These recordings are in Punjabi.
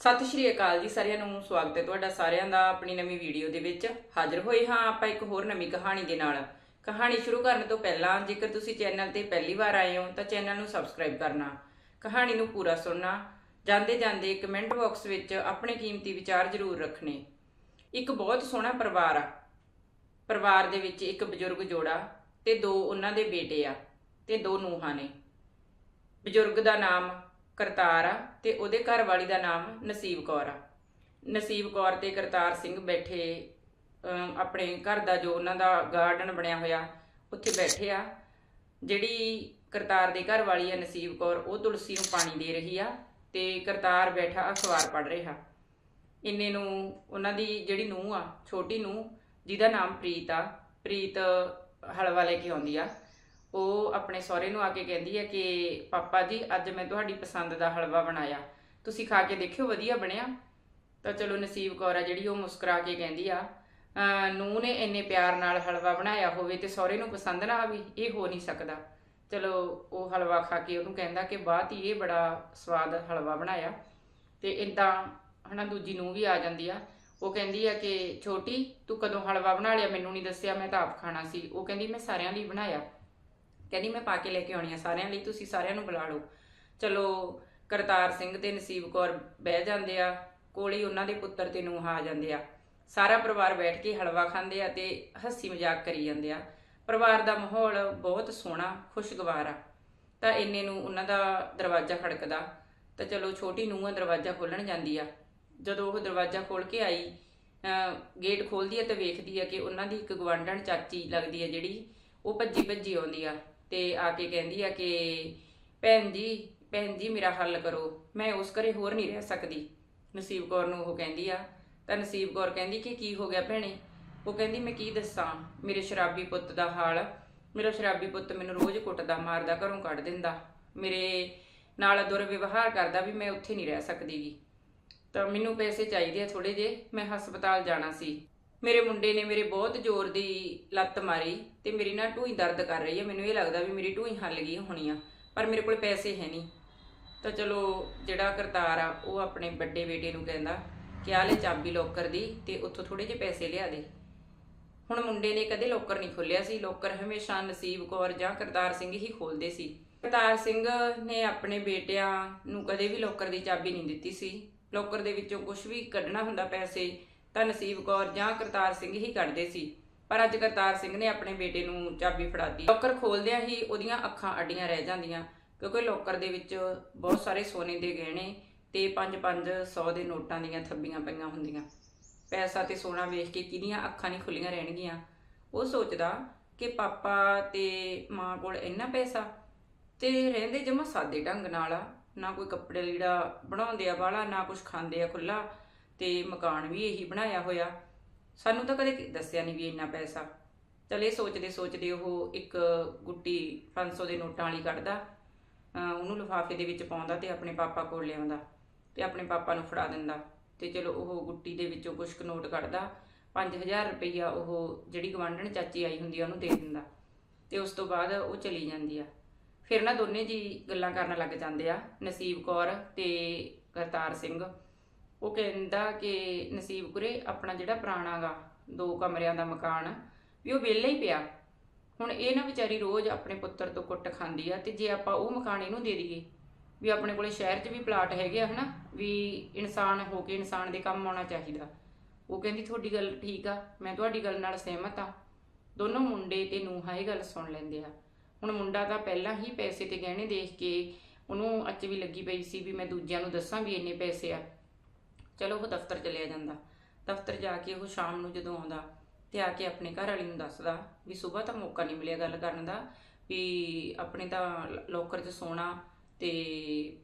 ਸਤਿ ਸ਼੍ਰੀ ਅਕਾਲ ਜੀ ਸਾਰਿਆਂ ਨੂੰ, ਸਵਾਗਤ ਹੈ ਤੁਹਾਡਾ ਸਾਰਿਆਂ ਦਾ ਆਪਣੀ ਨਵੀਂ ਵੀਡੀਓ ਦੇ ਵਿੱਚ। ਹਾਜ਼ਰ ਹੋਏ ਹਾਂ ਆਪਾਂ ਇੱਕ ਹੋਰ ਨਵੀਂ ਕਹਾਣੀ ਦੇ ਨਾਲ। ਕਹਾਣੀ ਸ਼ੁਰੂ ਕਰਨ ਤੋਂ ਪਹਿਲਾਂ ਜੇਕਰ ਤੁਸੀਂ ਚੈਨਲ ਤੇ ਪਹਿਲੀ ਵਾਰ ਆਏ ਹੋ ਤਾਂ ਚੈਨਲ ਨੂੰ ਸਬਸਕ੍ਰਾਈਬ ਕਰਨਾ। ਕਹਾਣੀ ਨੂੰ ਪੂਰਾ ਸੁਣਨਾ। ਜਾਂਦੇ ਜਾਂਦੇ ਕਮੈਂਟ ਬਾਕਸ ਵਿੱਚ ਆਪਣੇ ਕੀਮਤੀ ਵਿਚਾਰ ਜ਼ਰੂਰ ਰੱਖਣੇ। ਇੱਕ ਬਹੁਤ ਸੋਹਣਾ ਪਰਿਵਾਰ ਆ। ਪਰਿਵਾਰ ਦੇ ਵਿੱਚ ਇੱਕ ਬਜ਼ੁਰਗ ਜੋੜਾ ਤੇ ਦੋ ਉਹਨਾਂ ਦੇ ਬੇਟੇ ਆ ਤੇ ਦੋ ਨੂੰਹਾਂ ਨੇ। ਬਜ਼ੁਰਗ ਦਾ ਨਾਮ ਕਰਤਾਰ ਆ ਤੇ ਉਹਦੇ ਘਰ ਵਾਲੀ ਦਾ ਨਾਮ ਨਸੀਬ ਕੌਰ ਆ। ਨਸੀਬ ਕੌਰ ਤੇ ਕਰਤਾਰ ਸਿੰਘ ਬੈਠੇ ਆਪਣੇ ਘਰ ਦਾ ਜੋ ਉਹਨਾਂ ਦਾ ਗਾਰਡਨ ਬਣਿਆ ਹੋਇਆ, ਉੱਥੇ ਬੈਠੇ ਆ। ਜਿਹੜੀ ਕਰਤਾਰ ਦੇ ਘਰ ਵਾਲੀ ਆ ਨਸੀਬ ਕੌਰ, ਉਹ ਤੁਲਸੀ ਨੂੰ ਪਾਣੀ ਦੇ ਰਹੀ ਆ ਤੇ ਕਰਤਾਰ ਬੈਠਾ ਅਖਬਾਰ ਪੜ੍ਹ ਰਿਹਾ। ਇੰਨੇ ਨੂੰ ਉਹਨਾਂ ਦੀ ਜਿਹੜੀ ਨੂੰਹ ਆ, ਛੋਟੀ ਨੂੰਹ, ਜਿਹਦਾ ਨਾਮ ਪ੍ਰੀਤ ਆ, ਪ੍ਰੀਤ ਹਲਵਾ ਲੈ ਕੇ ਆਉਂਦੀ ਆ। ਉਹ ਆਪਣੇ ਸਹੁਰੇ ਨੂੰ ਆ ਕੇ ਕਹਿੰਦੀ ਹੈ ਕਿ, ਪਾਪਾ ਜੀ, ਅੱਜ ਮੈਂ ਤੁਹਾਡੀ ਪਸੰਦ ਦਾ ਹਲਵਾ ਬਣਾਇਆ। ਤੁਸੀਂ ਖਾ ਕੇ ਦੇਖਿਓ, ਵਧੀਆ ਬਣਿਆ। ਤਾਂ ਚਲੋ ਨਸੀਬ ਕੌਰ ਆ ਜਿਹੜੀ, ਉਹ ਮੁਸਕਰਾ ਕੇ ਕਹਿੰਦੀ ਆ, ਅਹ, ਨੂੰਹ ਨੇ ਇੰਨੇ ਪਿਆਰ ਨਾਲ ਹਲਵਾ ਬਣਾਇਆ ਹੋਵੇ ਤੇ ਸਹੁਰੇ ਨੂੰ ਪਸੰਦ ਨਾ ਆਵੇ, ਇਹ ਹੋ ਨਹੀਂ ਸਕਦਾ। ਚਲੋ ਉਹ ਹਲਵਾ ਖਾ ਕੇ ਉਹਨੂੰ ਕਹਿੰਦਾ ਕਿ ਬਾਤ ਹੀ ਇਹ ਬੜਾ ਸਵਾਦ ਹਲਵਾ ਬਣਾਇਆ। ਤੇ ਇਦਾਂ ਹਨਾ, ਦੂਜੀ ਨੂੰ ਵੀ ਆ ਜਾਂਦੀ ਆ। ਉਹ ਕਹਿੰਦੀ ਆ ਕਿ, ਛੋਟੀ, ਤੂੰ ਕਦੋਂ ਹਲਵਾ ਬਣਾ ਲਿਆ? ਮੈਨੂੰ ਨਹੀਂ ਦੱਸਿਆ, ਮੈਂ ਤਾਂ ਆਪ ਖਾਣਾ ਸੀ। ਉਹ ਕਹਿੰਦੀ, ਮੈਂ ਸਾਰਿਆਂ ਲਈ ਬਣਾਇਆ। ਕਹਿੰਦੀ ਮੈਂ ਪਾ ਕੇ ਲੈ ਕੇ ਆਉਣੀ ਆ, ਸਾਰਿਆਂ ਲਈ ਤੁਸੀਂ ਸਾਰਿਆਂ ਨੂੰ ਬੁਲਾ ਲਓ। ਚਲੋ, ਕਰਤਾਰ ਸਿੰਘ ਤੇ ਨਸੀਬ ਕੌਰ ਬਹਿ ਜਾਂਦੇ ਆ, ਕੋਲ ਹੀ ਉਹਨਾਂ ਦੇ ਪੁੱਤਰ ਤੇ ਨੂੰਹ ਆ ਜਾਂਦੇ ਆ। ਸਾਰਾ ਪਰਿਵਾਰ ਬੈਠ ਕੇ ਹਲਵਾ ਖਾਂਦੇ ਆ ਤੇ ਹੱਸੀ ਮਜ਼ਾਕ ਕਰੀ ਜਾਂਦੇ ਆ। ਪਰਿਵਾਰ ਦਾ ਮਾਹੌਲ ਬਹੁਤ ਸੋਹਣਾ, ਖੁਸ਼ਗਵਾਰ ਆ। ਤਾਂ ਇੰਨੇ ਨੂੰ ਉਹਨਾਂ ਦਾ ਦਰਵਾਜ਼ਾ ਖੜਕਦਾ, ਤਾਂ ਚਲੋ ਛੋਟੀ ਨੂੰਹ ਦਰਵਾਜ਼ਾ ਖੋਲਣ ਜਾਂਦੀ ਆ। ਜਦੋਂ ਉਹ ਦਰਵਾਜ਼ਾ ਖੋਲ ਕੇ ਆਈ ਗੇਟ ਖੋਲਦੀ ਹੈ ਤੇ ਵੇਖਦੀ ਆ ਕਿ ਉਹਨਾਂ ਦੀ ਇੱਕ ਗਵਾਂਢਣ ਚਾਚੀ ਲੱਗਦੀ ਹੈ ਜਿਹੜੀ, ਉਹ ਭੱਜੀ ਭੱਜੀ ਆਉਂਦੀ ਆ। ਤੇ ਆ ਕੇ ਕਹਿੰਦੀ ਆ ਕਿ ਭੈਣ ਜੀ ਭੈਣ ਜੀ ਮੇਰਾ ਹੱਲ ਕਰੋ। ਮੈਂ ਉਸ ਘਰੇ ਹੋਰ ਨਹੀਂ ਰਹਿ ਸਕਦੀ। ਨਸੀਬ ਕੌਰ ਨੂੰ ਉਹ ਕਹਿੰਦੀ ਆ। ਤਾਂ ਨਸੀਬ ਕੌਰ ਕਹਿੰਦੀ ਕਿ ਕੀ ਹੋ ਗਿਆ ਭੈਣੇ? ਉਹ ਕਹਿੰਦੀ, ਮੈਂ ਕੀ ਦੱਸਾਂ? ਮੇਰੇ ਸ਼ਰਾਬੀ ਪੁੱਤ ਦਾ ਹਾਲ। ਮੇਰਾ ਸ਼ਰਾਬੀ ਪੁੱਤ ਮੈਨੂੰ ਰੋਜ਼ ਕੁੱਟਦਾ, ਮਾਰਦਾ, ਘਰੋਂ ਕੱਢ ਦਿੰਦਾ। ਮੇਰੇ ਨਾਲ ਦੁਰਵਿਵਹਾਰ ਕਰਦਾ ਵੀ ਮੈਂ ਉੱਥੇ ਨਹੀਂ ਰਹਿ ਸਕਦੀਗੀ। ਤਾਂ ਮੈਨੂੰ ਪੈਸੇ ਚਾਹੀਦੇ ਆ ਥੋੜੇ ਜੇ ਮੈਂ ਹਸਪਤਾਲ ਜਾਣਾ ਸੀ। ਮੇਰੇ ਮੁੰਡੇ ਨੇ ਮੇਰੇ ਬਹੁਤ ਜ਼ੋਰ ਦੀ ਲੱਤ ਮਾਰੀ ਤੇ ਮੇਰੀ ਨਾ ਢੂਈ ਦਰਦ ਕਰ ਰਹੀ ਹੈ। ਮੈਨੂੰ ਇਹ ਲੱਗਦਾ ਵੀ ਮੇਰੀ ਢੂਈ ਹੱਲ ਗਈ ਹੋਣੀ ਆ, ਪਰ ਮੇਰੇ ਕੋਲ ਪੈਸੇ ਹੈ ਨਹੀਂ। ਤਾਂ ਚਲੋ, ਜਿਹੜਾ ਕਰਤਾਰ ਆ, ਉਹ ਆਪਣੇ ਵੱਡੇ ਬੇਟੇ ਨੂੰ ਕਹਿੰਦਾ ਕਿ ਆ ਲੈ ਚਾਬੀ ਲੋਕਰ ਦੀ ਤੇ ਉੱਥੋਂ ਥੋੜੇ ਜਿਹੇ ਪੈਸੇ ਲਿਆ ਦੇ। ਹੁਣ ਮੁੰਡੇ ਨੇ ਕਦੇ ਲੋਕਰ ਨਹੀਂ ਖੋਲਿਆ ਸੀ। ਲੋਕਰ ਹਮੇਸ਼ਾ ਨਸੀਬ ਕੌਰ ਜਾਂ ਕਰਤਾਰ ਸਿੰਘ ਹੀ ਖੋਲਦੇ ਸੀ। ਕਰਤਾਰ ਸਿੰਘ ਨੇ ਆਪਣੇ ਬੇਟਿਆਂ ਨੂੰ ਕਦੇ ਵੀ ਲੋਕਰ ਦੀ ਚਾਬੀ ਨਹੀਂ ਦਿੱਤੀ ਸੀ। ਲੋਕਰ ਦੇ ਵਿੱਚੋਂ ਕੁਝ ਵੀ ਕੱਢਣਾ ਹੁੰਦਾ ਪੈਸੇ ਤਾਂ ਨਸੀਬ ਕੌਰ ਜਾਂ ਕਰਤਾਰ ਸਿੰਘ ਹੀ ਕੱਢਦੇ ਸੀ। ਪਰ ਅੱਜ ਕਰਤਾਰ ਸਿੰਘ ਨੇ ਆਪਣੇ ਬੇਟੇ ਨੂੰ ਚਾਬੀ ਫੜਾਤੀ ਲੋਕਰ ਖੋਲਦਿਆਂ ਹੀ ਉਹਦੀਆਂ ਅੱਖਾਂ ਅੱਡੀਆਂ ਰਹਿ ਜਾਂਦੀਆਂ, ਕਿਉਂਕਿ ਲੋਕਰ ਦੇ ਵਿੱਚ ਬਹੁਤ ਸਾਰੇ ਸੋਨੇ ਦੇ ਗਹਿਣੇ ਤੇ 5-500 ਦੇ ਨੋਟਾਂ ਦੀਆਂ ਥੱਬੀਆਂ ਪਈਆਂ ਹੁੰਦੀਆਂ। ਪੈਸਾ ਤੇ ਸੋਨਾ ਵੇਖ ਕੇ ਕਿਹਦੀਆਂ ਅੱਖਾਂ ਨਹੀਂ ਖੁੱਲੀਆਂ ਰਹਿਣਗੀਆਂ। ਉਹ ਸੋਚਦਾ ਕਿ ਪਾਪਾ ਤੇ ਮਾਂ ਕੋਲ ਇੰਨਾ ਪੈਸਾ ਤੇ ਰਹਿੰਦੇ ਜਮਾ ਸਾਦੇ ਢੰਗ ਨਾਲ ਆ। ਨਾ ਕੋਈ ਕੱਪੜੇ ਲੀੜਾ ਬਣਾਉਂਦੇ ਆ ਬਾਹਲਾ ਨਾ ਕੁਝ ਖਾਂਦੇ ਆ ਖੁੱਲਾ ਤੇ ਮਕਾਨ ਵੀ ਇਹੀ ਬਣਾਇਆ ਹੋਇਆ। ਸਾਨੂੰ ਤਾਂ ਕਦੇ ਦੱਸਿਆ ਨਹੀਂ ਵੀ ਇੰਨਾ ਪੈਸਾ। ਚਲ ਇਹ ਸੋਚਦੇ ਸੋਚਦੇ ਉਹ ਇੱਕ ਗੁੱਟੀ 500 ਦੇ ਨੋਟਾਂ ਵਾਲੀ ਕੱਢਦਾ ਉਹਨੂੰ ਲਿਫਾਫੇ ਦੇ ਵਿੱਚ ਪਾਉਂਦਾ ਤੇ ਆਪਣੇ ਪਾਪਾ ਕੋਲ ਲਿਆਉਂਦਾ ਤੇ ਆਪਣੇ ਪਾਪਾ ਨੂੰ ਫੜਾ ਦਿੰਦਾ ਤੇ ਚਲੋ ਉਹ ਗੁੱਟੀ ਦੇ ਵਿੱਚੋਂ ਕੁਝ ਕੁ ਨੋਟ ਕੱਢਦਾ 5000 ਰੁਪਈਆ ਉਹ ਜਿਹੜੀ ਗਵਾਂਢਣ ਚਾਚੀ ਆਈ ਹੁੰਦੀ ਆ ਉਹਨੂੰ ਦੇ ਦਿੰਦਾ ਤੇ ਉਸ ਤੋਂ ਬਾਅਦ ਉਹ ਚਲੀ ਜਾਂਦੀ ਆ। ਫਿਰ ਨਾ ਦੋਨੇ ਜੀ ਗੱਲਾਂ ਕਰਨ ਲੱਗ ਜਾਂਦੇ ਆ, ਨਸੀਬ ਕੌਰ ਤੇ ਕਰਤਾਰ ਸਿੰਘ। ਉਹ ਕਹਿੰਦਾ ਕਿ ਨਸੀਬ ਕੁਰੇ, ਆਪਣਾ ਜਿਹੜਾ ਪੁਰਾਣਾਗਾ ਦੋ ਕਮਰਿਆਂ ਦਾ ਮਕਾਨ, ਵੀ ਉਹ ਵਿਹਲਾ ਹੀ ਪਿਆ। ਹੁਣ ਇਹ ਨਾ ਵਿਚਾਰੀ ਰੋਜ਼ ਆਪਣੇ ਪੁੱਤਰ ਤੋਂ ਕੁੱਟ ਖਾਂਦੀ ਆ, ਤੇ ਜੇ ਆਪਾਂ ਉਹ ਮਕਾਨ ਇਹਨੂੰ ਦੇ ਦਈਏ, ਵੀ ਆਪਣੇ ਕੋਲੇ ਸ਼ਹਿਰ 'ਚ ਵੀ ਪਲਾਟ ਹੈਗੇ ਆ, ਹਨਾ, ਵੀ ਇਨਸਾਨ ਹੋ ਕੇ ਇਨਸਾਨ ਦੇ ਕੰਮ ਆਉਣਾ ਚਾਹੀਦਾ। ਉਹ ਕਹਿੰਦੀ, ਤੁਹਾਡੀ ਗੱਲ ਠੀਕ ਆ, ਮੈਂ ਤੁਹਾਡੀ ਗੱਲ ਨਾਲ ਸਹਿਮਤ ਆ। ਦੋਨੋਂ ਮੁੰਡੇ ਤੇ ਨੂੰਹਾਂ ਇਹ ਗੱਲ ਸੁਣ ਲੈਂਦੇ ਆ। ਹੁਣ ਮੁੰਡਾ ਤਾਂ ਪਹਿਲਾਂ ਹੀ ਪੈਸੇ ਤੇ ਗਹਿਣੇ ਦੇਖ ਕੇ ਉਹਨੂੰ ਅੱਜ ਵੀ ਲੱਗੀ ਪਈ ਸੀ ਵੀ ਮੈਂ ਦੂਜਿਆਂ ਨੂੰ ਦੱਸਾਂ ਵੀ ਇੰਨੇ ਪੈਸੇ ਆ। ਚਲੋ ਉਹ ਦਫ਼ਤਰ ਚਲਿਆ ਜਾਂਦਾ। ਦਫ਼ਤਰ ਜਾ ਕੇ ਉਹ ਸ਼ਾਮ ਨੂੰ ਜਦੋਂ ਆਉਂਦਾ ਤੇ ਆ ਕੇ ਆਪਣੇ ਘਰ ਵਾਲੀ ਨੂੰ ਦੱਸਦਾ ਵੀ ਸਵੇਰ ਤਾਂ ਮੌਕਾ ਨਹੀਂ ਮਿਲਿਆ ਗੱਲ ਕਰਨ ਦਾ, ਵੀ ਆਪਣੇ ਤਾਂ ਲੋਕਰ 'ਚ ਸੋਨਾ ਤੇ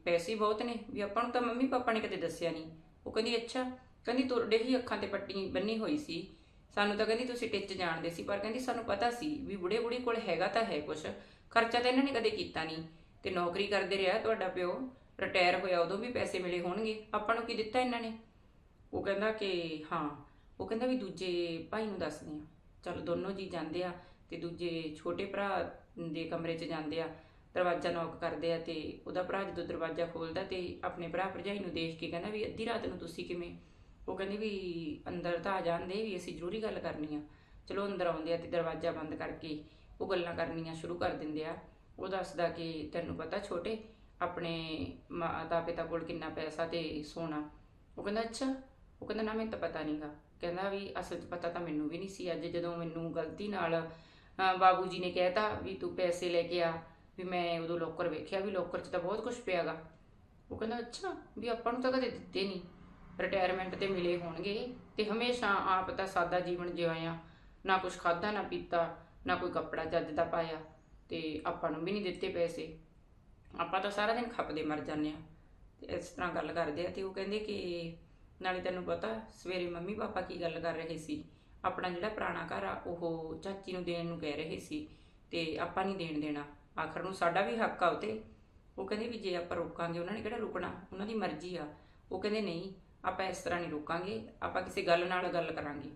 ਪੈਸੇ ਬਹੁਤ ਨੇ, ਵੀ ਆਪਾਂ ਨੂੰ ਤਾਂ ਮੰਮੀ ਪਾਪਾ ਨੇ ਕਦੇ ਦੱਸਿਆ ਨਹੀਂ। ਉਹ ਕਹਿੰਦੀ, ਅੱਛਾ। ਕਹਿੰਦੀ, ਤੁਹਾਡੇ ਹੀ ਅੱਖਾਂ ਤੇ ਪੱਟੀ ਬੰਨੀ ਹੋਈ ਸੀ। ਸਾਨੂੰ ਤਾਂ ਕਹਿੰਦੀ ਤੁਸੀਂ ਟਿੱਚ ਜਾਣਦੇ ਸੀ, ਪਰ ਕਹਿੰਦੀ ਸਾਨੂੰ ਪਤਾ ਸੀ ਵੀ ਬੁੜੇ ਬੁੜੀ ਕੋਲ ਹੈਗਾ ਤਾਂ ਹੈ ਕੁਛ। ਖਰਚਾ ਤਾਂ ਇਹਨਾਂ ਨੇ ਕਦੇ ਕੀਤਾ ਨਹੀਂ। ਤੇ ਨੌਕਰੀ ਕਰਦੇ ਰਿਹਾ ਤੁਹਾਡਾ ਪਿਓ, ਰਿਟਾਇਰ ਹੋਇਆ ਉਦੋਂ ਵੀ ਪੈਸੇ ਮਿਲੇ ਹੋਣਗੇ। ਆਪਾਂ ਨੂੰ ਕੀ ਦਿੱਤਾ ਇਹਨਾਂ ਨੇ? ਉਹ ਕਹਿੰਦਾ ਕਿ ਹਾਂ, ਉਹ ਕਹਿੰਦਾ ਵੀ ਦੂਜੇ ਭਾਈ ਨੂੰ ਦੱਸਦੇ ਆ ਚਲੋ ਦੋਨੋਂ ਜੀ ਜਾਂਦੇ ਆ ਤੇ ਦੂਜੇ ਛੋਟੇ ਭਰਾ ਦੇ ਕਮਰੇ 'ਚ ਜਾਂਦੇ ਆ, ਦਰਵਾਜ਼ਾ ਨੌਕ ਕਰਦੇ ਆ ਤੇ ਉਹਦਾ ਭਰਾ ਜਦੋਂ ਦਰਵਾਜ਼ਾ ਖੋਲਦਾ ਤੇ ਆਪਣੇ ਭਰਾ ਭਰਜਾਈ ਨੂੰ ਦੇਖ ਕੇ ਕਹਿੰਦਾ ਵੀ ਅੱਧੀ ਰਾਤ ਨੂੰ ਤੁਸੀਂ ਕਿਵੇਂ? ਉਹ ਕਹਿੰਦੇ ਵੀ ਅੰਦਰ ਤਾਂ ਆ ਜਾਂਦੇ ਵੀ ਅਸੀਂ ਜ਼ਰੂਰੀ ਗੱਲ ਕਰਨੀ ਆ। ਚਲੋ ਅੰਦਰ ਆਉਂਦੇ ਆ ਤੇ ਦਰਵਾਜ਼ਾ ਬੰਦ ਕਰਕੇ ਉਹ ਗੱਲਾਂ ਕਰਨੀਆਂ ਸ਼ੁਰੂ ਕਰ ਦਿੰਦੇ ਆ। ਉਹ ਦੱਸਦਾ ਕਿ ਤੈਨੂੰ ਪਤਾ ਛੋਟੇ, ਆਪਣੇ ਮਾਤਾ ਪਿਤਾ ਕੋਲ ਕਿੰਨਾ ਪੈਸਾ ਤੇ ਸੋਨਾ। ਉਹ ਕਹਿੰਦਾ, ਅੱਛਾ ਉਹ ਕਹਿੰਦਾ, ਨਾ, ਮੈਨੂੰ ਤਾਂ ਪਤਾ ਨਹੀਂਗਾ। ਕਹਿੰਦਾ ਵੀ, ਅਸਲ 'ਚ ਪਤਾ ਤਾਂ ਮੈਨੂੰ ਵੀ ਨਹੀਂ ਸੀ ਅੱਜ ਜਦੋਂ ਮੈਨੂੰ ਗਲਤੀ ਨਾਲ ਬਾਬੂ ਜੀ ਨੇ ਕਹਿਤਾ ਵੀ ਤੂੰ ਪੈਸੇ ਲੈ ਕੇ ਆ, ਵੀ ਮੈਂ ਉਦੋਂ ਲੋਕਰ ਵੇਖਿਆ ਵੀ ਲੋਕਰ 'ਚ ਤਾਂ ਬਹੁਤ ਕੁਝ ਪਿਆਗਾ। ਉਹ ਕਹਿੰਦਾ, ਅੱਛਾ, ਵੀ ਆਪਾਂ ਨੂੰ ਤਾਂ ਕਦੇ ਦਿੱਤੇ ਨਹੀਂ। ਰਿਟਾਇਰਮੈਂਟ ਤੇ ਮਿਲੇ ਹੋਣਗੇ ਤੇ ਹਮੇਸ਼ਾ ਆਪ ਤਾਂ ਸਾਦਾ ਜੀਵਨ ਜਿਉਇਆ ਨਾ ਕੁਝ ਖਾਦਾ ਨਾ ਪੀਤਾ, ਨਾ ਕੋਈ ਕੱਪੜਾ ਜੱਜ ਦਾ ਪਾਇਆ ਤੇ ਆਪਾਂ ਨੂੰ ਵੀ ਨਹੀਂ ਦਿੱਤੇ ਪੈਸੇ। ਆਪਾਂ ਤਾਂ ਸਾਰਾ ਦਿਨ ਖੱਪਦੇ ਮਰ ਜਾਂਦੇ ਆ ਤੇ ਇਸ ਤਰ੍ਹਾਂ ਗੱਲ ਕਰਦੇ ਆ ਤੇ ਉਹ ਕਹਿੰਦੇ ਕਿ ਨਾਲੇ ਤੈਨੂੰ ਪਤਾ, ਸਵੇਰੇ ਮੰਮੀ ਪਾਪਾ ਕੀ ਗੱਲ ਕਰ ਰਹੇ ਸੀ? ਆਪਣਾ ਜਿਹੜਾ ਪੁਰਾਣਾ ਘਰ ਆ, ਉਹ ਚਾਚੀ ਨੂੰ ਦੇਣ ਨੂੰ ਕਹਿ ਰਹੇ ਸੀ ਤੇ ਆਪਾਂ ਨਹੀਂ ਦੇਣ ਦੇਣਾ। ਆਖਰ ਨੂੰ ਸਾਡਾ ਵੀ ਹੱਕ ਆ ਉਤੇ। ਉਹ ਕਹਿੰਦੇ ਵੀ ਜੇ ਆਪਾਂ ਰੋਕਾਂਗੇ, ਉਹਨਾਂ ਨੇ ਕਿਹੜਾ ਰੁਕਣਾ? ਉਹਨਾਂ ਦੀ ਮਰਜ਼ੀ ਆ। ਉਹ ਕਹਿੰਦੇ ਨਹੀਂ, ਆਪਾਂ ਇਸ ਤਰ੍ਹਾਂ ਨਹੀਂ ਰੋਕਾਂਗੇ, ਆਪਾਂ ਕਿਸੇ ਗੱਲ ਨਾਲ ਗੱਲ ਕਰਾਂਗੇ।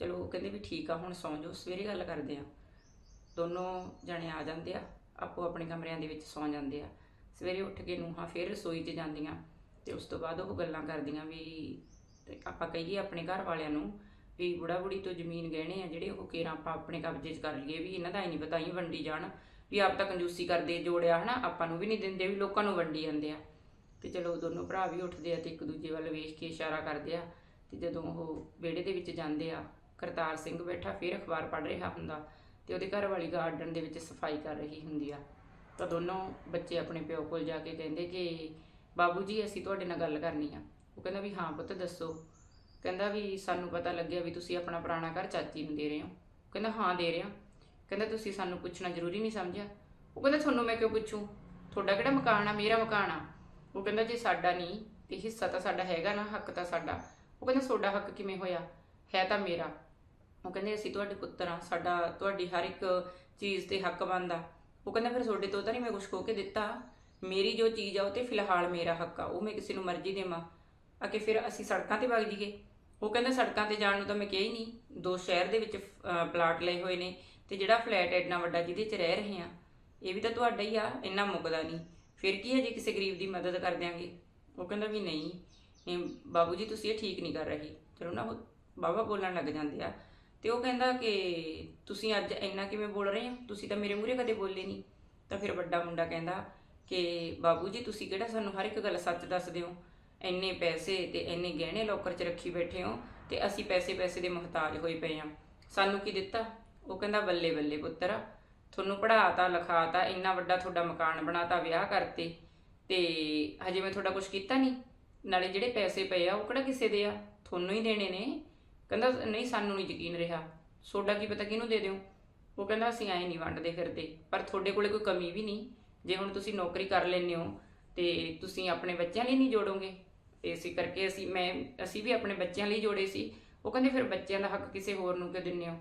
ਚਲੋ, ਉਹ ਕਹਿੰਦੇ ਵੀ ਠੀਕ ਆ, ਹੁਣ ਸੌਂ ਜਾਓ, ਸਵੇਰੇ ਗੱਲ ਕਰਦੇ ਆ। ਦੋਨੋਂ ਜਣੇ ਆ ਜਾਂਦੇ ਆ ਆਪੋ ਆਪਣੇ ਕਮਰਿਆਂ ਦੇ ਵਿੱਚ ਸੌਂ ਜਾਂਦੇ ਆ। ਸਵੇਰੇ ਉੱਠ ਕੇ ਨੂੰਹਾਂ ਫਿਰ ਰਸੋਈ 'ਚ ਜਾਂਦੀਆਂ। ਤੇ ਉਸ ਤੋਂ ਬਾਅਦ ਉਹ ਗੱਲਾਂ ਕਰਦੀਆਂ ਵੀ ਤੇ ਆਪਾਂ ਕਹੀਏ ਆਪਣੇ ਘਰ ਵਾਲਿਆਂ ਨੂੰ ਵੀ ਬੁੜਾ ਬੁੜੀ ਤੋਂ ਜ਼ਮੀਨ ਗਹਿਣੇ ਆ ਜਿਹੜੇ ਉਹ ਕੇਰਾਂ ਆਪਾਂ ਆਪਣੇ ਕਬਜ਼ੇ 'ਚ ਕਰ ਲਈਏ, ਵੀ ਇਹਨਾਂ ਦਾ ਹੀ ਨਹੀਂ ਪਤਾ ਹੀ ਵੰਡੀ ਜਾਣ, ਵੀ ਆਪ ਤਾਂ ਕੰਜੂਸੀ ਕਰਦੇ ਜੋੜਿਆ ਹਨਾ, ਆਪਾਂ ਨੂੰ ਵੀ ਨਹੀਂ ਦਿੰਦੇ ਵੀ ਲੋਕਾਂ ਨੂੰ ਵੰਡੀ ਜਾਂਦੇ ਆ। ਤੇ ਚਲੋ ਦੋਨੋਂ ਭਰਾ ਵੀ ਉੱਠਦੇ ਆ ਤੇ ਇੱਕ ਦੂਜੇ ਵੱਲ ਵੇਖ ਕੇ ਇਸ਼ਾਰਾ ਕਰਦੇ ਆ ਤੇ ਜਦੋਂ ਉਹ ਵਿਹੜੇ ਦੇ ਵਿੱਚ ਜਾਂਦੇ ਆ, ਕਰਤਾਰ ਸਿੰਘ ਬੈਠਾ ਫਿਰ ਅਖਬਾਰ ਪੜ੍ਹ ਰਿਹਾ ਹੁੰਦਾ ਤੇ ਉਹਦੇ ਘਰ ਵਾਲੀ ਗਾਰਡਨ ਦੇ ਵਿੱਚ ਸਫ਼ਾਈ ਕਰ ਰਹੀ ਹੁੰਦੀ ਆ। ਤਾਂ ਦੋਨੋਂ ਬੱਚੇ ਆਪਣੇ ਪਿਓ ਕੋਲ ਜਾ ਕੇ ਕਹਿੰਦੇ ਕਿ ਬਾਬੂ ਜੀ, ਅਸੀਂ ਤੁਹਾਡੇ ਨਾਲ ਗੱਲ ਕਰਨੀ ਆ। ਉਹ ਕਹਿੰਦਾ ਵੀ ਹਾਂ ਪੁੱਤ, ਦੱਸੋ। ਕਹਿੰਦਾ ਵੀ ਸਾਨੂੰ ਪਤਾ ਲੱਗਿਆ ਵੀ ਤੁਸੀਂ ਆਪਣਾ ਪੁਰਾਣਾ ਘਰ ਚਾਚੀ ਨੂੰ ਦੇ ਰਹੇ ਹੋ। ਕਹਿੰਦਾ ਹਾਂ, ਦੇ ਰਿਹਾ ਕਹਿੰਦਾ ਤੁਸੀਂ ਸਾਨੂੰ ਪੁੱਛਣਾ ਜ਼ਰੂਰੀ ਨਹੀਂ ਸਮਝਿਆ। ਉਹ ਕਹਿੰਦਾ ਤੁਹਾਨੂੰ ਮੈਂ ਕਿਉਂ ਪੁੱਛੂੰ? ਤੁਹਾਡਾ ਕਿਹੜਾ ਮਕਾਨ ਆ? ਮੇਰਾ ਮਕਾਨ ਆ। ਉਹ ਕਹਿੰਦਾ ਜੇ ਸਾਡਾ ਨਹੀਂ, ਤੇ ਹਿੱਸਾ ਤਾਂ ਸਾਡਾ ਹੈਗਾ ਨਾ, ਹੱਕ ਤਾਂ ਸਾਡਾ। ਉਹ ਕਹਿੰਦਾ ਤੁਹਾਡਾ ਹੱਕ ਕਿਵੇਂ ਹੋਇਆ? ਹੈ ਤਾਂ ਮੇਰਾ। ਉਹ ਕਹਿੰਦੇ ਅਸੀਂ ਤੁਹਾਡੇ ਪੁੱਤਰ ਆ। ਸਾਡਾ, ਤੁਹਾਡੀ ਹਰ ਇੱਕ ਚੀਜ਼ ਤੇ ਹੱਕ ਬਣਦਾ। ਉਹ ਕਹਿੰਦਾ ਫਿਰ ਤੁਹਾਡੇ ਤੋਂ ਤਾਂ ਨਹੀਂ ਮੈਂ ਕੁਝ ਖੋ ਕੇ ਦਿੱਤਾ। ਮੇਰੀ ਜੋ ਚੀਜ਼ ਆ ਉਹ ਤੇ ਫਿਲਹਾਲ ਮੇਰਾ ਹੱਕ ਆ, ਉਹ ਮੈਂ ਕਿਸੇ ਨੂੰ ਮਰਜ਼ੀ ਦੇਵਾਂ। ਅਕੇ ਫਿਰ ਅਸੀਂ ਸੜਕਾਂ ਤੇ ਵਗ ਜੀਏ ਉਹ ਕਹਿੰਦਾ ਸੜਕਾਂ ਤੇ ਜਾਣ ਨੂੰ ਤਾਂ ਮੈਂ ਕਿਹਾ ਹੀ ਨਹੀਂ, ਦੋ ਸ਼ਹਿਰ ਦੇ ਵਿੱਚ ਪਲਾਟ ਲਏ ਹੋਏ ਨੇ ਤੇ ਜਿਹੜਾ ਫਲੈਟ ਐਡਨਾ ਵੱਡਾ ਜਿਹਦੇ 'ਚ ਰਹਿ ਰਹੇ ਆ, ਇਹ ਵੀ ਤਾਂ ਤੁਹਾਡਾ ਹੀ ਆ, ਇੰਨਾ ਮੁੱਕਦਾ ਨਹੀਂ। ਫਿਰ ਕੀ ਹੈ ਜੇ ਕਿਸੇ ਗਰੀਬ ਦੀ ਮਦਦ ਕਰ ਦਿਆਂਗੇ? ਉਹ ਕਹਿੰਦਾ ਵੀ ਨਹੀਂ ਬਾਬੂ ਜੀ ਤੁਸੀਂ ਇਹ ਠੀਕ ਨਹੀਂ ਕਰ ਰਹੇ। ਚਲੋ ਨਾ ਉਹ ਬਾਬਾ ਬੋਲਣ ਲੱਗ ਜਾਂਦੇ ਆ। ਤੇ ਉਹ ਕਹਿੰਦਾ ਕਿ ਤੁਸੀਂ ਅੱਜ ਇੰਨਾ ਕਿਵੇਂ ਬੋਲ ਰਹੇ ਹੋ? ਤੁਸੀਂ ਤਾਂ ਮੇਰੇ ਮੂਹਰੇ ਕਦੇ ਬੋਲੇ ਨਹੀਂ। ਤਾਂ ਫਿਰ ਵੱਡਾ ਮੁੰਡਾ ਕਹਿੰਦਾ ਕਿ ਬਾਬੂ ਜੀ, ਤੁਸੀਂ ਕਿਹੜਾ ਸਾਨੂੰ ਹਰ ਇੱਕ ਗੱਲ ਸੱਚ ਦੱਸਦੇ ਹੋ? ਇੰਨੇ ਪੈਸੇ ਤੇ ਇੰਨੇ ਗਹਿਣੇ ਲੋਕਰ 'ਚ ਰੱਖੀ ਬੈਠੇ ਹੋ ਤੇ ਅਸੀਂ ਪੈਸੇ ਪੈਸੇ ਦੇ ਮੁਹਤਾਜ ਹੋਏ ਪਏ ਆ ਸਾਨੂੰ ਕੀ ਦਿੱਤਾ? ਉਹ ਕਹਿੰਦਾ, ਬੱਲੇ ਬੱਲੇ ਪੁੱਤਰ, ਤੁਹਾਨੂੰ ਪੜਾਤਾ ਲਿਖਾਤਾ, ਇੰਨਾ ਵੱਡਾ ਤੁਹਾਡਾ ਮਕਾਨ ਬਣਾਤਾ, ਵਿਆਹ ਕਰਤੇ ਤੇ ਹਜੇ ਮੈਂ ਤੁਹਾਡਾ ਕੁਝ ਕੀਤਾ ਨਹੀਂ। ਨਾਲੇ ਜਿਹੜੇ ਪੈਸੇ ਪਏ ਆ, ਉਹ ਕਿਹੜਾ ਕਿਸੇ ਦੇ ਆ? ਤੁਹਾਨੂੰ ਹੀ ਦੇਣੇ ਨੇ। ਕਹਿੰਦਾ, ਨਹੀਂ, ਸਾਨੂੰ ਨਹੀਂ ਯਕੀਨ ਰਿਹਾ। ਸੋਡਾ ਕੀ ਪਤਾ ਕਿਹਨੂੰ ਦੇ ਦਿਓ? ਉਹ ਕਹਿੰਦਾ, ਅਸੀਂ ਐਂ ਨਹੀਂ ਵੰਡਦੇ ਫਿਰਦੇ, ਪਰ ਤੁਹਾਡੇ ਕੋਲੇ ਕੋਈ ਕਮੀ ਵੀ ਨਹੀਂ। ਜੇ ਹੁਣ ਤੁਸੀਂ ਨੌਕਰੀ ਕਰ ਲੈਂਦੇ ਹੋ ਤੇ ਤੁਸੀਂ ਆਪਣੇ ਬੱਚਿਆਂ ਲਈ ਨਹੀਂ ਜੋੜੋਗੇ ਇਸੇ ਕਰਕੇ ਅਸੀਂ, ਮੈਂ, ਅਸੀਂ ਵੀ ਆਪਣੇ ਬੱਚਿਆਂ ਲਈ ਜੋੜੇ ਸੀ। ਉਹ ਕਹਿੰਦੇ ਫਿਰ ਬੱਚਿਆਂ ਦਾ ਹੱਕ ਕਿਸੇ ਹੋਰ ਨੂੰ ਕਿਉਂ ਦਿੰਦੇ ਹੋ?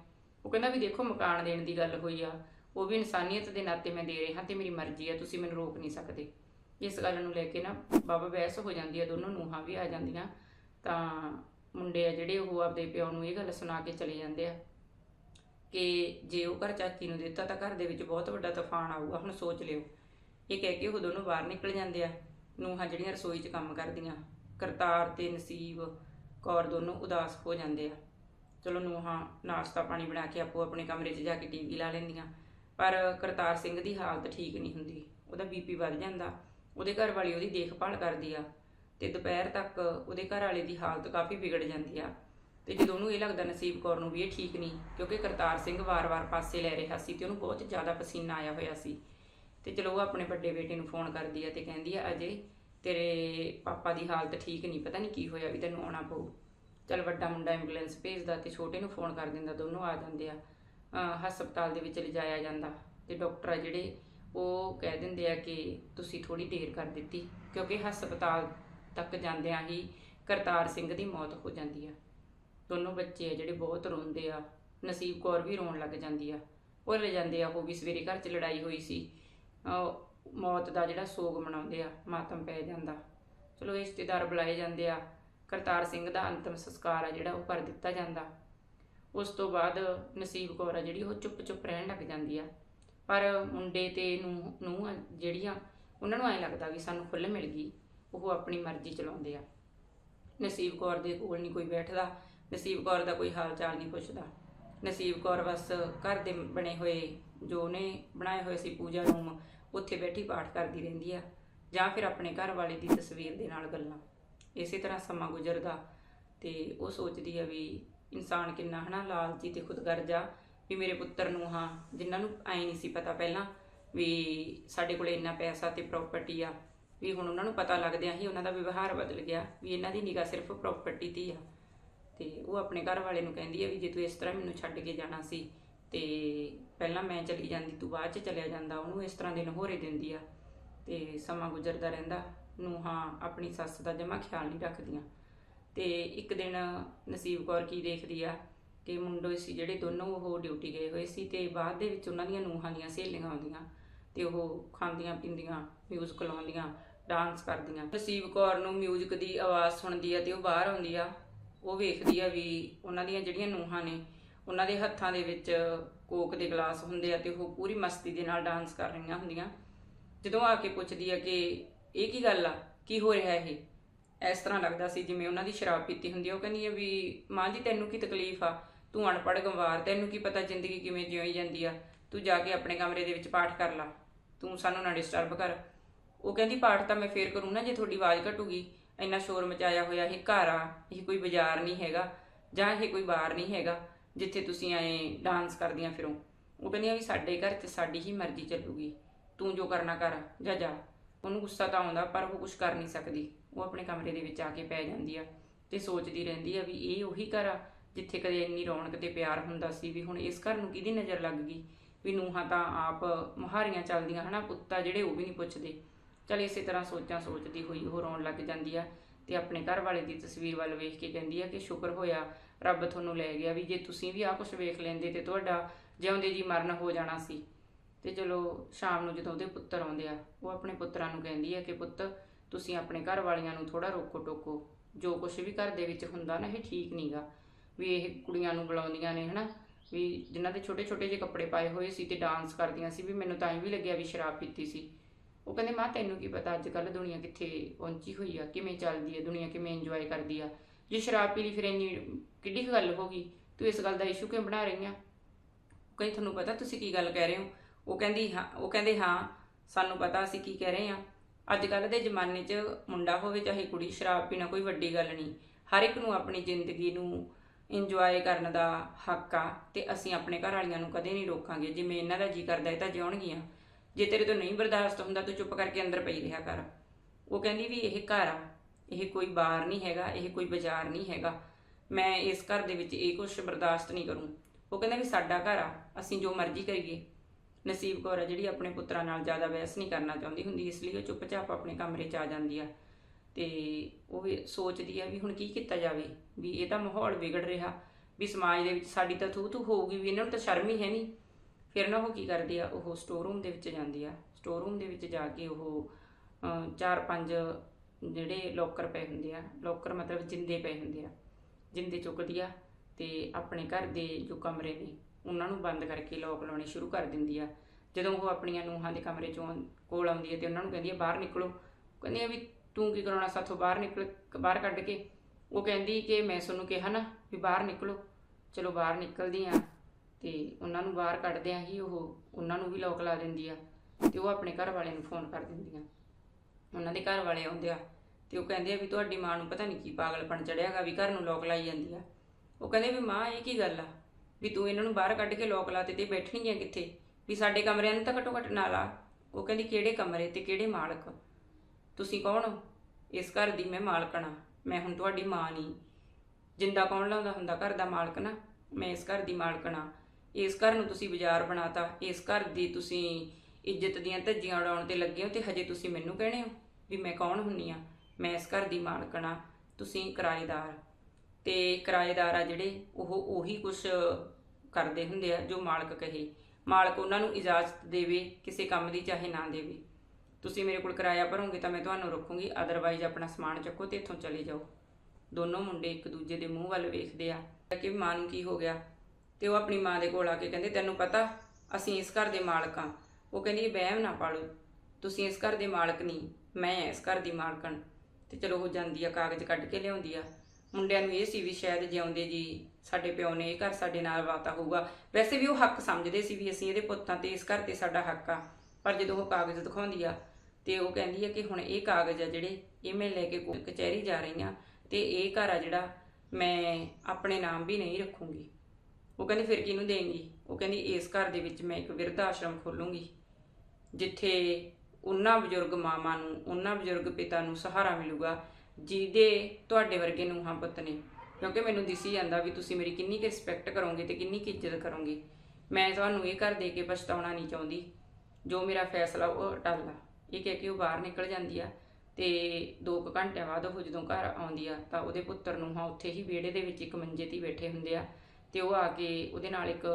ਉਹ ਕਹਿੰਦਾ ਵੀ ਦੇਖੋ ਮਕਾਨ ਦੇਣ ਦੀ ਗੱਲ ਹੋਈ ਆ, ਉਹ ਵੀ ਇਨਸਾਨੀਅਤ ਦੇ ਨਾਤੇ ਮੈਂ ਦੇ ਰਿਹਾ ਤੇ ਮੇਰੀ ਮਰਜ਼ੀ ਆ, ਤੁਸੀਂ ਮੈਨੂੰ ਰੋਕ ਨਹੀਂ ਸਕਦੇ। ਇਸ ਗੱਲ ਨੂੰ ਲੈ ਕੇ ਨਾ ਬਾਬਾ ਬਹਿਸ ਹੋ ਜਾਂਦੀ ਆ, ਦੋਨੋਂ ਨੂੰਹਾਂ ਵੀ ਆ ਜਾਂਦੀਆਂ। ਤਾਂ ਮੁੰਡੇ ਆ ਜਿਹੜੇ, ਉਹ ਆਪਦੇ ਪਿਓ ਨੂੰ ਇਹ ਗੱਲ ਸੁਣਾ ਕੇ ਚਲੇ ਜਾਂਦੇ ਆ ਕਿ ਜੇ ਉਹ ਘਰ ਚਾਚੀ ਨੂੰ ਦਿੱਤਾ ਤਾਂ ਘਰ ਦੇ ਵਿੱਚ ਬਹੁਤ ਵੱਡਾ ਤੂਫਾਨ ਆਊਗਾ, ਹੁਣ ਸੋਚ ਲਿਓ। ਇਹ ਕਹਿ ਕੇ ਉਹ ਦੋਨੋਂ ਬਾਹਰ ਨਿਕਲ ਜਾਂਦੇ ਆ। ਨੂੰਹਾਂ ਜਿਹੜੀਆਂ ਰਸੋਈ 'ਚ ਕੰਮ ਕਰਦੀਆਂ, ਕਰਤਾਰ ਤੇ ਨਸੀਬ ਕੌਰ ਦੋਨੋਂ ਉਦਾਸ ਹੋ ਜਾਂਦੇ ਆ। ਚਲੋ ਨੂੰਹਾਂ ਨਾਸ਼ਤਾ ਪਾਣੀ ਬਣਾ ਕੇ ਆਪੋ ਆਪਣੇ ਕਮਰੇ 'ਚ ਜਾ ਕੇ ਟੀਵੀ ਲਾ ਲੈਂਦੀਆਂ, ਪਰ ਕਰਤਾਰ ਸਿੰਘ ਦੀ ਹਾਲਤ ਠੀਕ ਨਹੀਂ ਹੁੰਦੀ। ਉਹਦਾ ਬੀਪੀ ਵੱਧ ਜਾਂਦਾ, ਉਹਦੇ ਘਰ ਵਾਲੀ ਉਹਦੀ ਦੇਖਭਾਲ ਕਰਦੀ ਆ ਤੇ ਦੁਪਹਿਰ ਤੱਕ ਉਹਦੇ ਘਰ ਵਾਲੇ ਦੀ ਹਾਲਤ ਕਾਫੀ ਵਿਗੜ ਜਾਂਦੀ ਆ। ਤੇ ਜਦੋਂ ਉਹਨੂੰ ਇਹ ਲੱਗਦਾ ਨਸੀਬ ਕੌਰ ਨੂੰ ਵੀ ਇਹ ਠੀਕ ਨਹੀਂ, ਕਿਉਂਕਿ ਕਰਤਾਰ ਸਿੰਘ ਵਾਰ-ਵਾਰ ਪਾਸੇ ਲੈ ਰਿਹਾ ਸੀ ਤੇ ਉਹਨੂੰ ਬਹੁਤ ਜ਼ਿਆਦਾ ਪਸੀਨਾ ਆਇਆ ਹੋਇਆ ਸੀ। ਤੇ ਚਲੋ ਉਹ ਆਪਣੇ ਵੱਡੇ ਬੇਟੇ ਨੂੰ ਫੋਨ ਕਰਦੀ ਆ ਤੇ ਕਹਿੰਦੀ ਆ, ਅਜੇ ਤੇਰੇ ਪਾਪਾ ਦੀ ਹਾਲਤ ਠੀਕ ਨਹੀਂ, ਪਤਾ ਨਹੀਂ ਕੀ ਹੋਇਆ, ਵੀ ਤੈਨੂੰ ਆਉਣਾ ਪਊ। ਚਲ ਵੱਡਾ ਮੁੰਡਾ ਐਂਬੂਲੈਂਸ ਭੇਜਦਾ ਤੇ ਛੋਟੇ ਨੂੰ ਫੋਨ ਕਰ ਦਿੰਦਾ, ਦੋਨੋਂ ਆ ਜਾਂਦੇ ਆ। ਹਸਪਤਾਲ ਦੇ ਵਿੱਚ ਲਿਜਾਇਆ ਜਾਂਦਾ ਤੇ ਡਾਕਟਰ ਆ ਜਿਹੜੇ, ਉਹ ਕਹਿ ਦਿੰਦੇ ਆ ਕਿ ਤੁਸੀਂ ਥੋੜੀ ਦੇਰ ਕਰ ਦਿੱਤੀ, ਕਿਉਂਕਿ ਹਸਪਤਾਲ ਤੱਕ ਜਾਂਦਿਆਂ ਹੀ ਕਰਤਾਰ ਸਿੰਘ ਦੀ ਮੌਤ ਹੋ ਜਾਂਦੀ ਆ। ਦੋਨੋਂ ਬੱਚੇ ਆ ਜਿਹੜੇ ਬਹੁਤ ਰੋਂਦੇ ਆ, ਨਸੀਬ ਕੌਰ ਵੀ ਰੋਣ ਲੱਗ ਜਾਂਦੀ ਆ। ਭੁੱਲ ਜਾਂਦੇ ਆ, ਉਹ ਵੀ ਸਵੇਰੇ ਘਰ 'ਚ ਲੜਾਈ ਹੋਈ ਸੀ। ਮੌਤ ਦਾ ਜਿਹੜਾ ਸੋਗ ਮਨਾਉਂਦੇ ਆ, ਮਾਤਮ ਪੈ ਜਾਂਦਾ। ਚਲੋ ਰਿਸ਼ਤੇਦਾਰ ਬੁਲਾਏ ਜਾਂਦੇ ਆ, ਕਰਤਾਰ ਸਿੰਘ ਦਾ ਅੰਤਮ ਸੰਸਕਾਰ ਆ ਜਿਹੜਾ ਉਹ ਕਰ ਦਿੱਤਾ ਜਾਂਦਾ। ਉਸ ਤੋਂ ਬਾਅਦ ਨਸੀਬ ਕੌਰ ਆ ਜਿਹੜੀ ਉਹ ਚੁੱਪ-ਚੁੱਪ ਰਹਿਣ ਲੱਗ ਜਾਂਦੀ ਆ। ਪਰ ਮੁੰਡੇ ਤੇ ਨੂੰ ਨੂੰ ਜਿਹੜੀਆਂ, ਉਹਨਾਂ ਨੂੰ ਐ ਲੱਗਦਾ ਵੀ ਸਾਨੂੰ ਖੁੱਲ੍ਹ ਮਿਲ ਗਈ, ਉਹ ਆਪਣੀ ਮਰਜ਼ੀ ਚਲਾਉਂਦੇ ਆ। ਨਸੀਬ ਕੌਰ ਦੇ ਕੋਲ ਨਹੀਂ ਕੋਈ ਬੈਠਦਾ, ਨਸੀਬ ਕੌਰ ਦਾ ਕੋਈ ਹਾਲ ਚਾਲ ਨਹੀਂ ਪੁੱਛਦਾ। ਨਸੀਬ ਕੌਰ ਬਸ ਘਰ ਦੇ ਬਣੇ ਹੋਏ, ਜੋ ਉਹਨੇ ਬਣਾਏ ਹੋਏ ਸੀ ਪੂਜਾ ਰੂਮ, ਉੱਥੇ ਬੈਠੀ ਪਾਠ ਕਰਦੀ ਰਹਿੰਦੀ ਆ, ਜਾਂ ਫਿਰ ਆਪਣੇ ਘਰ ਵਾਲੇ ਦੀ ਤਸਵੀਰ ਦੇ ਨਾਲ ਗੱਲਾਂ। ਇਸੇ ਤਰ੍ਹਾਂ ਸਮਾਂ ਗੁਜ਼ਰਦਾ ਤੇ ਉਹ ਸੋਚਦੀ ਆ ਵੀ ਇਨਸਾਨ ਕਿੰਨਾ ਹਨਾ ਲਾਲਚੀ ਤੇ ਖੁਦਗਰਜ਼ ਆ, ਵੀ ਮੇਰੇ ਪੁੱਤਰ ਨੂੰ ਹਾਂ, ਜਿਨ੍ਹਾਂ ਨੂੰ ਐ ਨਹੀਂ ਸੀ ਪਤਾ ਪਹਿਲਾਂ ਵੀ ਸਾਡੇ ਕੋਲ ਇੰਨਾ ਪੈਸਾ ਤੇ ਪ੍ਰਾਪਰਟੀ ਆ, ਵੀ ਹੁਣ ਉਹਨਾਂ ਨੂੰ ਪਤਾ ਲੱਗਦਿਆਂ ਹੀ ਉਹਨਾਂ ਦਾ ਵਿਵਹਾਰ ਬਦਲ ਗਿਆ, ਵੀ ਇਹਨਾਂ ਦੀ ਨਿਗਾਹ ਸਿਰਫ ਪ੍ਰਾਪਰਟੀ ਤੇ ਹੀ ਆ। ਤੇ ਉਹ ਆਪਣੇ ਘਰ ਵਾਲੇ ਨੂੰ ਕਹਿੰਦੀ ਆ ਵੀ ਜੇ ਤੂੰ ਇਸ ਤਰ੍ਹਾਂ ਮੈਨੂੰ ਛੱਡ ਕੇ ਜਾਣਾ ਸੀ, ਤੇ ਪਹਿਲਾਂ ਮੈਂ ਚਲੀ ਜਾਂਦੀ, ਤੂੰ ਬਾਅਦ ਚ ਚਲਿਆ ਜਾਂਦਾ, ਉਹਨੂੰ ਇਸ ਤਰ੍ਹਾਂ ਦੇ ਨਹੋਰੇ ਦਿੰਦੀ ਆ। ਤੇ ਸਮਾਂ ਗੁਜ਼ਰਦਾ ਰਹਿੰਦਾ ਨੂੰਹਾਂ ਆਪਣੀ ਸੱਸ ਦਾ ਜਮਾ ਖਿਆਲ ਨਹੀਂ ਰੱਖਦੀਆਂ। ਤੇ ਇੱਕ ਦਿਨ ਨਸੀਬ ਕੌਰ ਕੀ ਦੇਖਦੀ ਆ ਕਿ ਮੁੰਡੇ ਸੀ ਜਿਹੜੇ ਦੋਨੋਂ ਉਹ ਡਿਊਟੀ ਗਏ ਹੋਏ ਸੀ ਤੇ ਬਾਅਦ ਦੇ ਵਿੱਚ ਉਹਨਾਂ ਦੀਆਂ ਨੂੰਹਾਂ ਦੀਆਂ ਸਹੇਲੀਆਂ ਆਉਂਦੀਆਂ ਤੇ ਉਹ ਖਾਂਦੀਆਂ ਪੀਂਦੀਆਂ ਮਿਊਜ਼ਿਕ ਲਾਉਂਦੀਆਂ ਡਾਂਸ ਕਰਦੀਆਂ। ਨਸੀਬ ਕੌਰ ਨੂੰ ਮਿਊਜ਼ਿਕ ਦੀ ਆਵਾਜ਼ ਸੁਣਦੀ ਆ ਤੇ ਉਹ ਬਾਹਰ ਆਉਂਦੀ ਆ। ਉਹ ਵੇਖਦੀ ਆ ਵੀ ਉਹਨਾਂ ਦੀਆਂ ਜਿਹੜੀਆਂ ਨੂਹਾਂ ਨੇ, ਉਹਨਾਂ ਦੇ ਹੱਥਾਂ ਦੇ ਵਿੱਚ ਕੋਕ ਦੇ ਗਲਾਸ ਹੁੰਦੇ ਆ ਤੇ ਉਹ ਪੂਰੀ ਮਸਤੀ ਦੇ ਨਾਲ ਡਾਂਸ ਕਰ ਰਹੀਆਂ ਹੁੰਦੀਆਂ। ਜਦੋਂ ਆ ਕੇ ਪੁੱਛਦੀ ਆ ਕਿ ਇਹ ਕੀ ਗੱਲ ਆ? ਕੀ ਹੋ ਰਿਹਾ ਇਹ? ਇਸ ਤਰ੍ਹਾਂ ਲੱਗਦਾ ਸੀ ਜਿਵੇਂ ਉਹਨਾਂ ਦੀ ਸ਼ਰਾਬ ਪੀਤੀ ਹੁੰਦੀ ਆ। ਉਹ ਕਹਿੰਦੀ ਆ ਵੀ ਮਾਂ ਜੀ, ਤੈਨੂੰ ਕੀ ਤਕਲੀਫ ਆ? ਤੂੰ ਅਨਪੜ੍ਹ ਗੰਵਾਰ, ਤੈਨੂੰ ਕੀ ਪਤਾ ਜ਼ਿੰਦਗੀ ਕਿਵੇਂ ਜਿਉਈ ਜਾਂਦੀ ਆ? ਤੂੰ ਜਾ ਕੇ ਆਪਣੇ ਕਮਰੇ ਦੇ ਵਿੱਚ ਪਾਠ ਕਰ ਲੈ। ਤੂੰ ਸਾਨੂੰ ਨਾ ਡਿਸਟਰਬ ਕਰ। ਉਹ ਕਹਿੰਦੀ, ਪਾਠ ਤਾਂ ਮੈਂ ਫੇਰ ਕਰੂੰ ਨਾ ਜੇ ਤੁਹਾਡੀ ਆਵਾਜ਼ ਘਟੂਗੀ। ਇੰਨਾ ਸ਼ੋਰ ਮਚਾਇਆ ਹੋਇਆ ਇਹ ਘਰ ਆ ਇਹ ਕੋਈ ਬਾਜ਼ਾਰ ਨਹੀਂ ਹੈਗਾ ਜਾਂ ਇਹ ਕੋਈ ਬਾਹਰ ਨਹੀਂ ਹੈਗਾ ਜਿੱਥੇ ਤੁਸੀਂ ਐ ਡਾਂਸ ਕਰਦੀਆਂ ਫਿਰੋ। ਉਹ ਕਹਿੰਦੀਆਂ ਵੀ ਸਾਡੇ ਘਰ 'ਚ ਸਾਡੀ ਹੀ ਮਰਜ਼ੀ ਚੱਲੂਗੀ। ਤੂੰ ਜੋ ਕਰਨਾ ਕਰ, ਜਾ ਜਾ। ਉਹਨੂੰ ਗੁੱਸਾ ਤਾਂ ਆਉਂਦਾ ਪਰ ਉਹ ਕੁਝ ਕਰ ਨਹੀਂ ਸਕਦੀ। ਉਹ ਆਪਣੇ ਕਮਰੇ ਦੇ ਵਿੱਚ ਆ ਕੇ ਪੈ ਜਾਂਦੀ ਆ ਤੇ ਸੋਚਦੀ ਰਹਿੰਦੀ ਆ ਵੀ ਇਹ ਉਹੀ ਘਰ ਆ ਜਿੱਥੇ ਕਦੇ ਇੰਨੀ ਰੌਣਕ ਤੇ ਪਿਆਰ ਹੁੰਦਾ ਸੀ ਵੀ ਹੁਣ ਇਸ ਘਰ ਨੂੰ ਕਿਹਦੀ ਨਜ਼ਰ ਲੱਗ ਗਈ? ਵੀ ਨੂਹਾਂ ਤਾਂ ਆਪ ਮੁਹਾਰੀਆਂ ਚੱਲਦੀਆਂ, ਹਨਾ? ਪੁੱਤਾ ਜਿਹੜੇ ਉਹ ਵੀ ਨਹੀਂ ਪੁੱਛਦੇ। ਚਲ ਇਸੇ ਤਰ੍ਹਾਂ ਸੋਚਾਂ ਸੋਚਦੀ ਹੋਈ ਉਹ ਰੋਣ ਲੱਗ ਜਾਂਦੀ ਆ ਤੇ ਆਪਣੇ ਘਰ ਵਾਲੇ ਦੀ ਤਸਵੀਰ ਵੱਲ ਵੇਖ ਕੇ ਕਹਿੰਦੀ ਆ ਕਿ ਸ਼ੁਕਰ ਹੋਇਆ ਰੱਬ ਤੁਹਾਨੂੰ ਲੈ ਗਿਆ ਵੀ ਜੇ ਤੁਸੀਂ ਵੀ ਆਹ ਕੁਝ ਵੇਖ ਲੈਂਦੇ ਤੇ ਤੁਹਾਡਾ ਜਿਉਂਦੇ ਜੀ ਮਰਨ ਹੋ ਜਾਣਾ ਸੀ। ਤੇ ਚਲੋ ਸ਼ਾਮ ਨੂੰ ਜਦੋਂ ਉਹਦੇ ਪੁੱਤਰ ਆਉਂਦੇ ਆ, ਉਹ ਆਪਣੇ ਪੁੱਤਰਾਂ ਨੂੰ ਕਹਿੰਦੀ ਆ ਕਿ ਪੁੱਤ ਤੁਸੀਂ ਆਪਣੇ ਘਰ ਵਾਲਿਆਂ ਨੂੰ ਥੋੜਾ ਰੋਕੋ ਟੋਕੋ, ਜੋ ਕੁਝ ਵੀ ਘਰ ਦੇ ਵਿੱਚ ਹੁੰਦਾ ਨਾ ਇਹ ਠੀਕ ਨਹੀਂਗਾ ਵੀ ਇਹ ਕੁੜੀਆਂ ਨੂੰ ਬੁਲਾਉਂਦੀਆਂ ਨੇ, ਹਨਾ? ਵੀ ਜਿਨ੍ਹਾਂ ਦੇ ਛੋਟੇ ਛੋਟੇ ਜਿਹੇ ਕੱਪੜੇ ਪਾਏ ਹੋਏ ਸੀ ਤੇ ਡਾਂਸ ਕਰਦੀਆਂ ਸੀ, ਵੀ ਮੈਨੂੰ ਤਾਂ ਐਂ ਵੀ ਲੱਗਿਆ ਵੀ ਸ਼ਰਾਬ ਪੀਤੀ ਸੀ। ਉਹ ਕਹਿੰਦੇ, ਮਾਂ, ਤੈਨੂੰ ਕੀ ਪਤਾ ਅੱਜ ਕੱਲ ਦੁਨੀਆ ਕਿੱਥੇ ਪਹੁੰਚੀ ਹੋਈ ਆ, ਕਿਵੇਂ ਚੱਲਦੀ ਆ ਦੁਨੀਆ, ਕਿਵੇਂ ਇੰਜੋਏ ਕਰਦੀ ਆ? ਜੇ ਸ਼ਰਾਬ ਪੀ ਲਈ ਫਿਰ ਇੰਨੀ ਕਿੱਡੀ ਗੱਲ ਹੋ ਗਈ? ਤੂੰ ਇਸ ਗੱਲ ਦਾ ਇਸ਼ੂ ਕਿਉਂ ਬਣਾ ਰਹੀ ਆ? ਕਹਿੰਦੀ, ਤੁਹਾਨੂੰ ਪਤਾ ਤੁਸੀਂ ਕੀ ਗੱਲ ਕਹਿ ਰਹੇ ਹੋ? ਉਹ ਕਹਿੰਦੀ, ਹਾਂ, ਉਹ ਕਹਿੰਦੇ, ਹਾਂ, ਸਾਨੂੰ ਪਤਾ ਅਸੀਂ ਕੀ ਕਹਿ ਰਹੇ ਹਾਂ ਅੱਜ ਕੱਲ ਦੇ ਜ਼ਮਾਨੇ 'ਚ ਮੁੰਡਾ ਹੋਵੇ, ਚਾਹੇ ਕੁੜੀ, ਸ਼ਰਾਬ ਪੀਣਾ ਕੋਈ ਵੱਡੀ ਗੱਲ ਨਹੀਂ। ਹਰ ਇੱਕ ਨੂੰ ਆਪਣੀ ਜ਼ਿੰਦਗੀ ਨੂੰ ਇੰਜੋਏ ਕਰਨ ਦਾ ਹੱਕ ਆ ਤੇ ਅਸੀਂ ਆਪਣੇ ਘਰ ਵਾਲੀਆਂ ਨੂੰ ਕਦੇ ਨਹੀਂ ਰੋਕਾਂਗੇ। ਜਿਵੇਂ ਇਹਨਾਂ ਦਾ ਜੀ ਕਰਦਾ, ਇਹ ਤਾਂ ਜਿਉਣਗੀਆਂ। ਜੇ ਤੇਰੇ ਤੋਂ ਨਹੀਂ ਬਰਦਾਸ਼ਤ ਹੁੰਦਾ ਤੂੰ ਚੁੱਪ ਕਰਕੇ ਅੰਦਰ ਪਈ ਰਿਹਾ ਕਰ। ਉਹ ਕਹਿੰਦੀ ਵੀ ਇਹ ਘਰ ਆ, ਇਹ ਕੋਈ ਬਾਹਰ ਨਹੀਂ ਹੈਗਾ, ਇਹ ਕੋਈ ਬਾਜ਼ਾਰ ਨਹੀਂ ਹੈਗਾ। ਮੈਂ ਇਸ ਘਰ ਦੇ ਵਿੱਚ ਇਹ ਕੁਝ ਬਰਦਾਸ਼ਤ ਨਹੀਂ ਕਰੂੰ। ਉਹ ਕਹਿੰਦਾ ਵੀ ਸਾਡਾ ਘਰ ਆ, ਅਸੀਂ ਜੋ ਮਰਜ਼ੀ ਕਰੀਏ। ਨਸੀਬ ਕੌਰ ਆ ਜਿਹੜੀ ਆਪਣੇ ਪੁੱਤਰਾਂ ਨਾਲ ਜ਼ਿਆਦਾ ਬਹਿਸ ਨਹੀਂ ਕਰਨਾ ਚਾਹੁੰਦੀ ਹੁੰਦੀ, ਇਸ ਲਈ ਉਹ ਚੁੱਪਚਾਪ ਆਪਣੇ ਕਮਰੇ 'ਚ ਆ ਜਾਂਦੀ ਆ। ਤੇ ਉਹ ਵੀ ਸੋਚਦੀ ਆ ਵੀ ਹੁਣ ਕੀ ਕੀਤਾ ਜਾਵੇ, ਵੀ ਇਹ ਤਾਂ ਮਾਹੌਲ ਵਿਗੜ ਰਿਹਾ। ਵੀ ਸਮਾਜ ਦੇ ਵਿੱਚ ਸਾਡੀ ਤਾਂ ਥੂ ਥੂ ਹੋਊਗੀ, ਵੀ ਇਹਨਾਂ ਨੂੰ ਤਾਂ ਸ਼ਰਮ ਹੀ ਹੈ ਨਹੀਂ। ਫਿਰ ਨਾ ਉਹ ਕੀ ਕਰਦੀ ਆ, ਉਹ ਸਟੋਰ ਰੂਮ ਦੇ ਵਿੱਚ ਜਾਂਦੀ ਆ। ਸਟੋਰ ਰੂਮ ਦੇ ਵਿੱਚ ਜਾ ਕੇ ਉਹ ਚਾਰ ਪੰਜ ਜਿਹੜੇ ਲੋਕਰ ਪਏ ਹੁੰਦੇ ਆ ਲੋਕਰ ਮਤਲਬ ਜਿੰਦੇ ਪਏ ਹੁੰਦੇ ਆ। ਜਿੰਦੇ ਚੁੱਕਦੀ ਆ ਤੇ ਆਪਣੇ ਘਰ ਦੇ ਜੋ ਕਮਰੇ ਨੇ, ਉਹਨਾਂ ਨੂੰ ਬੰਦ ਕਰਕੇ ਲੋਕ ਲਾਉਣੇ ਸ਼ੁਰੂ ਕਰ ਦਿੰਦੀ ਆ। ਜਦੋਂ ਉਹ ਆਪਣੀਆਂ ਨੂੰਹਾਂ ਦੇ ਕਮਰੇ ਚੋਂ ਕੋਲ ਆਉਂਦੀ ਹੈ ਤੇ ਉਹਨਾਂ ਨੂੰ ਕਹਿੰਦੀ ਆ, ਬਾਹਰ ਨਿਕਲੋ। ਕਹਿੰਦੀ ਆ ਵੀ ਤੂੰ ਕੀ ਕਰਾਉਣਾ, ਸਾਥੋਂ ਬਾਹਰ ਨਿਕਲ, ਬਾਹਰ ਕੱਢ ਕੇ। ਉਹ ਕਹਿੰਦੀ ਕਿ ਮੈਂ ਤੁਹਾਨੂੰ ਕਿਹਾ ਨਾ ਵੀ ਬਾਹਰ ਨਿਕਲੋ। ਚਲੋ ਬਾਹਰ ਨਿਕਲਦੀ ਆ। ਤੇ ਉਹਨਾਂ ਨੂੰ ਬਾਹਰ ਕੱਢਦਿਆਂ ਹੀ, ਉਹ ਉਹਨਾਂ ਨੂੰ ਵੀ ਲੋਕ ਲਾ ਦਿੰਦੀ ਆ ਤੇ ਉਹ ਆਪਣੇ ਘਰ ਵਾਲੇ ਨੂੰ ਫੋਨ ਕਰ ਦਿੰਦੀਆਂ। ਉਹਨਾਂ ਦੇ ਘਰ ਵਾਲੇ ਆਉਂਦੇ ਆ ਤੇ ਉਹ ਕਹਿੰਦੇ ਆ ਵੀ ਤੁਹਾਡੀ ਮਾਂ ਨੂੰ ਪਤਾ ਨਹੀਂ ਕੀ ਪਾਗਲਪਣ ਚੜਿਆਗਾ ਵੀ ਘਰ ਨੂੰ ਲੋਕ ਲਾਈ ਜਾਂਦੀ ਆ। ਉਹ ਕਹਿੰਦੇ ਵੀ ਮਾਂ, ਇਹ ਕੀ ਗੱਲ ਆ? ਵੀ ਤੂੰ ਇਹਨਾਂ ਨੂੰ ਬਾਹਰ ਕੱਢ ਕੇ ਲੋਕ ਲਾਤੇ ਤੇ ਬੈਠਣਗੀਆਂ ਕਿੱਥੇ? ਵੀ ਸਾਡੇ ਕਮਰਿਆਂ ਨੂੰ ਤਾਂ ਘੱਟੋ ਘੱਟ ਨਾ ਲਾ ਉਹ ਕਹਿੰਦੀ, ਕਿਹੜੇ ਕਮਰੇ ਤੇ ਕਿਹੜੇ ਮਾਲਕ? ਤੁਸੀਂ ਕੌਣ ਹੋ? ਇਸ ਘਰ ਦੀ ਮੈਂ ਮਾਲਕਣ ਆ। ਮੈਂ ਹੁਣ ਤੁਹਾਡੀ ਮਾਂ ਨਹੀਂ ਜਿੰਦਾ ਕੌਣ ਲਾਉਂਦਾ ਹੁੰਦਾ? ਘਰ ਦਾ ਮਾਲਕ ਨਾ। ਮੈਂ ਇਸ ਘਰ ਦੀ ਮਾਲਕਣ ਆ। ਇਸ ਘਰ ਨੂੰ ਤੁਸੀਂ ਬਾਜ਼ਾਰ ਬਣਾਤਾ, ਇਸ ਘਰ ਦੀ ਤੁਸੀਂ ਇੱਜ਼ਤ ਦੀਆਂ ਧੱਜੀਆਂ ਉਡਾਉਣ ਤੇ ਲੱਗੇ ਹੋ ਤੇ ਹਜੇ ਤੁਸੀਂ ਮੈਨੂੰ ਕਹਿਣੇ ਹੋ ਵੀ ਮੈਂ ਕੌਣ ਹੁੰਨੀ ਆ? ਮੈਂ ਇਸ ਘਰ ਦੀ ਮਾਲਕਣ ਆ ਤੁਸੀਂ ਕਿਰਾਏਦਾਰ। ਤੇ ਕਿਰਾਏਦਾਰ ਆ ਜਿਹੜੇ, ਉਹ ਉਹੀ ਕੁਝ ਕਰਦੇ ਹੁੰਦੇ ਆ ਜੋ ਮਾਲਕ ਕਹੇ। ਮਾਲਕ ਉਹਨਾਂ ਨੂੰ ਇਜਾਜ਼ਤ ਦੇਵੇ, ਕਿਸੇ ਕੰਮ ਦੀ ਚਾਹੇ ਨਾ ਦੇਵੇ। ਤੁਸੀਂ ਮੇਰੇ ਕੋਲ ਕਿਰਾਇਆ ਭਰੋਗੇ ਤਾਂ ਮੈਂ ਤੁਹਾਨੂੰ ਰੱਖੂੰਗੀ ਅਦਰਵਾਈਜ਼ ਆਪਣਾ ਸਮਾਨ ਚੱਕੋ ਤੇ ਇੱਥੋਂ ਚਲੇ ਜਾਓ। ਦੋਨੋਂ ਮੁੰਡੇ ਇੱਕ ਦੂਜੇ ਦੇ ਮੂੰਹ ਵੱਲ ਵੇਖਦੇ ਆ। ਕਿ ਮਾਂ ਨੂੰ ਕੀ ਹੋ ਗਿਆ? ਤੇ ਉਹ ਆਪਣੀ ਮਾਂ ਦੇ ਕੋਲ ਆ ਕੇ ਕਹਿੰਦੇ, ਤੈਨੂੰ ਪਤਾ, ਅਸੀਂ ਇਸ ਘਰ ਦੇ ਮਾਲਕ ਹਾਂ। ਉਹ ਕਹਿੰਦੀ ਵਹਿਮ ਨਾ ਪਾਲੋ। ਤੁਸੀਂ ਇਸ ਘਰ ਦੇ ਮਾਲਕ ਨਹੀਂ, ਮੈਂ ਇਸ ਘਰ ਦੀ ਮਾਲਕਣ। ਤੇ ਚਲੋ ਉਹ ਜਾਂਦੀ ਆ, ਕਾਗਜ਼ ਕੱਢ ਕੇ ਲਿਆਉਂਦੀ ਆ। ਮੁੰਡਿਆਂ ਨੂੰ ਇਹ ਸੀ ਵੀ ਸ਼ਾਇਦ ਜਿਉਂਦੇ ਜੀ, ਸਾਡੇ ਪਿਓ ਨੇ ਇਹ ਘਰ ਸਾਡੇ ਨਾਲ ਵਾਤਾ ਹੋਊਗਾ। ਵੈਸੇ ਵੀ ਉਹ ਹੱਕ ਸਮਝਦੇ ਸੀ ਵੀ ਅਸੀਂ ਇਹਦੇ ਪੁੱਤਾਂ ਤੇ, ਇਸ ਘਰ ਤੇ ਸਾਡਾ ਹੱਕ ਆ। ਪਰ ਜਦੋਂ ਉਹ ਕਾਗਜ਼ ਦਿਖਾਉਂਦੀ ਆ, ਤੇ ਉਹ ਕਹਿੰਦੀ ਆ ਕਿ ਹੁਣ ਇਹ ਕਾਗਜ਼ ਆ ਜਿਹੜੇ, ਇਹ ਮੈਂ ਲੈ ਕੇ ਕਚਹਿਰੀ ਜਾ ਰਹੀ ਆ, ਤੇ ਇਹ ਘਰ ਆ ਜਿਹੜਾ ਮੈਂ ਆਪਣੇ ਨਾਮ ਵੀ ਨਹੀਂ ਰੱਖੂੰਗੀ। ਉਹ ਕਹਿੰਦੀ ਫਿਰ ਕਿਹਨੂੰ ਦੇਂਗੀ? ਉਹ ਕਹਿੰਦੀ ਇਸ ਘਰ ਦੇ ਵਿੱਚ ਮੈਂ ਇੱਕ ਬਿਰਧ ਆਸ਼ਰਮ ਖੋਲੂੰਗੀ, ਜਿੱਥੇ ਉਹਨਾਂ ਬਜ਼ੁਰਗ ਮਾਵਾਂ ਨੂੰ, ਉਹਨਾਂ ਬਜ਼ੁਰਗ ਪਿਤਾ ਨੂੰ ਸਹਾਰਾ ਮਿਲੂਗਾ, ਜਿਹਦੇ ਤੁਹਾਡੇ ਵਰਗੇ ਨੂੰ ਪੁੱਤ ਨੇ। ਕਿਉਂਕਿ ਮੈਨੂੰ ਦਿਸੀ ਜਾਂਦਾ ਵੀ ਤੁਸੀਂ ਮੇਰੀ ਕਿੰਨੀ ਕੁ ਰਿਸਪੈਕਟ ਕਰੋਗੇ ਤੇ ਕਿੰਨੀ ਕੁ ਇੱਜ਼ਤ ਕਰੋਗੇ। ਮੈਂ ਤੁਹਾਨੂੰ ਇਹ ਘਰ ਦੇ ਕੇ ਪਛਤਾਉਣਾ ਨਹੀਂ ਚਾਹੁੰਦੀ। ਜੋ ਮੇਰਾ ਫੈਸਲਾ ਉਹ ਟੱਲ ਆ। ਇਹ ਕਹਿ ਕੇ ਉਹ ਬਾਹਰ ਨਿਕਲ ਜਾਂਦੀ ਆ ਤੇ 2 ਘੰਟਿਆਂ ਬਾਅਦ ਉਹ ਜਦੋਂ ਘਰ ਆਉਂਦੀ ਆ ਤਾਂ ਉਹਦੇ ਪੁੱਤਰ ਨੂੰ ਹਾਂ ਉੱਥੇ ਹੀ ਵਿਹੜੇ ਦੇ ਵਿੱਚ ਇੱਕ ਮੰਜੇ ਤੇ ਬੈਠੇ ਹੁੰਦੇ ਆ। ਤੇ ਉਹ ਆ ਕੇ ਉਹਦੇ ਨਾਲ ਇੱਕ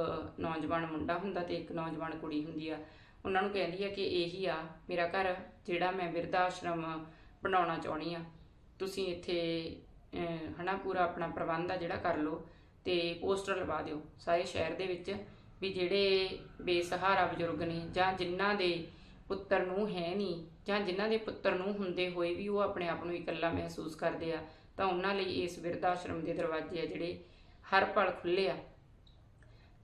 ਨੌਜਵਾਨ ਮੁੰਡਾ ਹੁੰਦਾ ਤੇ ਇੱਕ ਨੌਜਵਾਨ ਕੁੜੀ ਹੁੰਦੀ ਆ। ਉਹਨਾਂ ਨੂੰ ਕਹਿੰਦੀ ਆ ਕਿ ਇਹੀ ਆ ਮੇਰਾ ਘਰ ਜਿਹੜਾ ਮੈਂ ਬਿਰਧ ਆਸ਼ਰਮ ਬਣਾਉਣਾ ਚਾਹੁੰਦੀ ਆ। ਤੁਸੀਂ ਇੱਥੇ ਅਹ, ਹਨਾ ਪੂਰਾ ਆਪਣਾ ਪ੍ਰਬੰਧ ਆ ਜਿਹੜਾ ਕਰ ਲਓ ਤੇ ਪੋਸਟਰ ਲਵਾ ਦਿਓ ਸਾਰੇ ਸ਼ਹਿਰ ਦੇ ਵਿੱਚ ਵੀ ਜਿਹੜੇ ਬੇਸਹਾਰਾ ਬਜ਼ੁਰਗ ਨੇ ਜਾਂ ਜਿਨ੍ਹਾਂ ਦੇ ਪੁੱਤਰ ਨੂੰ ਹੈ ਨਹੀਂ ਜਾਂ ਜਿਨ੍ਹਾਂ ਦੇ ਪੁੱਤਰ ਨੂੰ ਹੁੰਦੇ ਹੋਏ ਵੀ ਉਹ ਆਪਣੇ ਆਪ ਨੂੰ ਇਕੱਲਾ ਮਹਿਸੂਸ ਕਰਦੇ ਆ ਤਾਂ ਉਹਨਾਂ ਲਈ ਇਸ ਬਿਰਧ ਆਸ਼ਰਮ ਦੇ ਦਰਵਾਜ਼ੇ ਆ ਜਿਹੜੇ ਹਰ ਪਲ ਖੁੱਲੇ ਆ।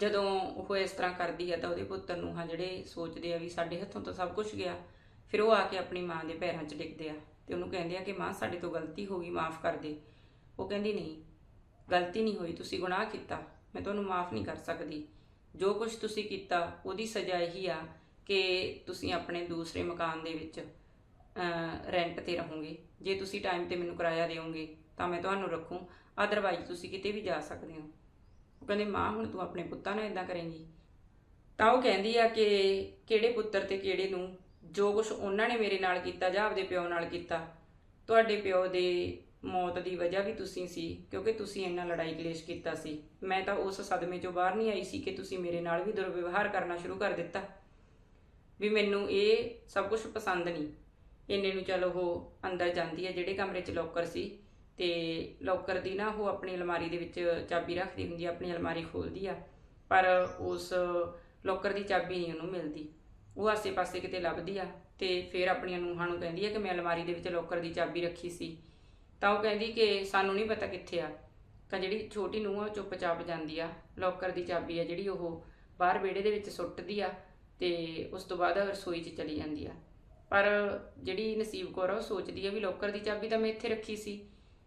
ਜਦੋਂ ਉਹ ਇਸ ਤਰ੍ਹਾਂ ਕਰਦੀ ਆ ਤਾਂ ਉਹਦੇ ਪੁੱਤਰ ਨੂੰ ਹਾਂ ਜਿਹੜੇ ਸੋਚਦੇ ਆ ਵੀ ਸਾਡੇ ਹੱਥੋਂ ਤਾਂ ਸਭ ਕੁਝ ਗਿਆ, ਫਿਰ ਉਹ ਆ ਕੇ ਆਪਣੀ ਮਾਂ ਦੇ ਪੈਰਾਂ 'ਚ ਡਿੱਗਦੇ ਆ ਤੇ ਉਹਨੂੰ ਕਹਿੰਦੇ ਆ ਕਿ ਮਾਂ, ਸਾਡੇ ਤੋਂ ਗਲਤੀ ਹੋ ਗਈ, ਮਾਫ ਕਰ ਦੇ। ਉਹ ਕਹਿੰਦੀ, ਨਹੀਂ, ਗਲਤੀ ਨਹੀਂ ਹੋਈ, ਤੁਸੀਂ ਗੁਨਾਹ ਕੀਤਾ, ਮੈਂ ਤੁਹਾਨੂੰ ਮਾਫ ਨਹੀਂ ਕਰ ਸਕਦੀ। ਜੋ ਕੁਝ ਤੁਸੀਂ ਕੀਤਾ, ਉਹਦੀ ਸਜ਼ਾ ਇਹੀ ਆ ਕਿ ਤੁਸੀਂ ਆਪਣੇ ਦੂਸਰੇ ਮਕਾਨ ਦੇ ਵਿੱਚ ਰੈਂਟ ਤੇ ਰਹੋਗੇ। ਜੇ ਤੁਸੀਂ ਟਾਈਮ ਤੇ ਮੈਨੂੰ ਕਿਰਾਇਆ ਦਿਓਗੇ, ਤਾਂ ਮੈਂ ਤੁਹਾਨੂੰ ਰੱਖੂੰ। ਅਦਰਵਾਈਜ਼ ਤੁਸੀਂ ਕਿਤੇ ਵੀ ਜਾ ਸਕਦੇ ਹੋ। ਉਹ ਕਹਿੰਦੇ, ਮਾਂ, ਹੁਣ ਤੂੰ ਆਪਣੇ ਪੁੱਤਾਂ ਨਾਲ ਇਦਾਂ ਕਰੇਂਗੀ। ਤਾਂ ਉਹ ਕਹਿੰਦੀ ਆ ਕਿ ਕਿਹੜੇ ਪੁੱਤਰ ਤੇ ਕਿਹੜੇ ਨੂੰ, ਜੋ ਕੁਝ ਉਹਨਾਂ ਨੇ ਮੇਰੇ ਨਾਲ ਕੀਤਾ ਜਾਂ ਆਪਦੇ ਪਿਓ ਨਾਲ ਕੀਤਾ, ਤੁਹਾਡੇ ਪਿਓ ਦੇ ਮੌਤ ਦੀ ਵਜ੍ਹਾ ਵੀ ਤੁਸੀਂ ਸੀ, ਕਿਉਂਕਿ ਤੁਸੀਂ ਇੰਨਾ ਲੜਾਈ ਕਲੇਸ਼ ਕੀਤਾ ਸੀ। ਮੈਂ ਤਾਂ ਉਸ ਸਦਮੇ ਚੋਂ ਬਾਹਰ ਨਹੀਂ ਆਈ ਸੀ ਕਿ ਤੁਸੀਂ ਮੇਰੇ ਨਾਲ ਵੀ ਦੁਰਵਿਵਹਾਰ ਕਰਨਾ ਸ਼ੁਰੂ ਕਰ ਦਿੱਤਾ। ਵੀ ਮੈਨੂੰ ਇਹ ਸਭ ਕੁਝ ਪਸੰਦ ਨਹੀਂ। ਇੰਨੇ ਨੂੰ ਚਲੋ ਉਹ ਅੰਦਰ ਜਾਂਦੀ ਹੈ ਜਿਹੜੇ ਕਮਰੇ 'ਚ ਲੋਕਰ ਸੀ ਤੇ ਲੋਕਰ ਦੀ ਨਾ ਉਹ ਆਪਣੀ ਅਲਮਾਰੀ ਦੇ ਵਿੱਚ ਚਾਬੀ ਰੱਖਦੀ ਹੁੰਦੀ ਆ, ਆਪਣੀ ਅਲਮਾਰੀ ਖੋਲਦੀ ਆ, ਪਰ ਉਸ ਲੋਕਰ ਦੀ ਚਾਬੀ ਨਹੀਂ ਉਹਨੂੰ ਮਿਲਦੀ। ਉਹ ਆਸੇ-ਪਾਸੇ ਕਿਤੇ ਲੱਭਦੀ ਆ ਤੇ ਫਿਰ ਆਪਣੀਆਂ ਨੂੰਹਾਂ ਨੂੰ ਕਹਿੰਦੀ ਆ ਕਿ ਮੈਂ ਅਲਮਾਰੀ ਦੇ ਵਿੱਚ ਲੋਕਰ ਦੀ ਚਾਬੀ ਰੱਖੀ ਸੀ। ਤਾਂ ਉਹ ਕਹਿੰਦੀ ਕਿ ਸਾਨੂੰ ਨਹੀਂ ਪਤਾ ਕਿੱਥੇ ਆ। ਤਾਂ ਜਿਹੜੀ ਛੋਟੀ ਨੂੰਹ ਆ, ਉਹ ਚੁੱਪਚਾਪ ਜਾਂਦੀ ਆ। ਲੋਕਰ ਦੀ ਚਾਬੀ ਆ ਜਿਹੜੀ ਉਹ ਬਾਹਰ ਵਿਹੜੇ ਦੇ ਵਿੱਚ ਸੁੱਟਦੀ ਆ ਤੇ ਉਸ ਤੋਂ ਬਾਅਦ ਰਸੋਈ 'ਚ ਚਲੀ ਜਾਂਦੀ ਆ। ਪਰ ਜਿਹੜੀ ਨਸੀਬ ਕੌਰ ਆ, ਉਹ ਸੋਚਦੀ ਆ ਵੀ ਲੋਕਰ ਦੀ ਚਾਬੀ ਤਾਂ ਮੈਂ ਇੱਥੇ ਰੱਖੀ ਸੀ।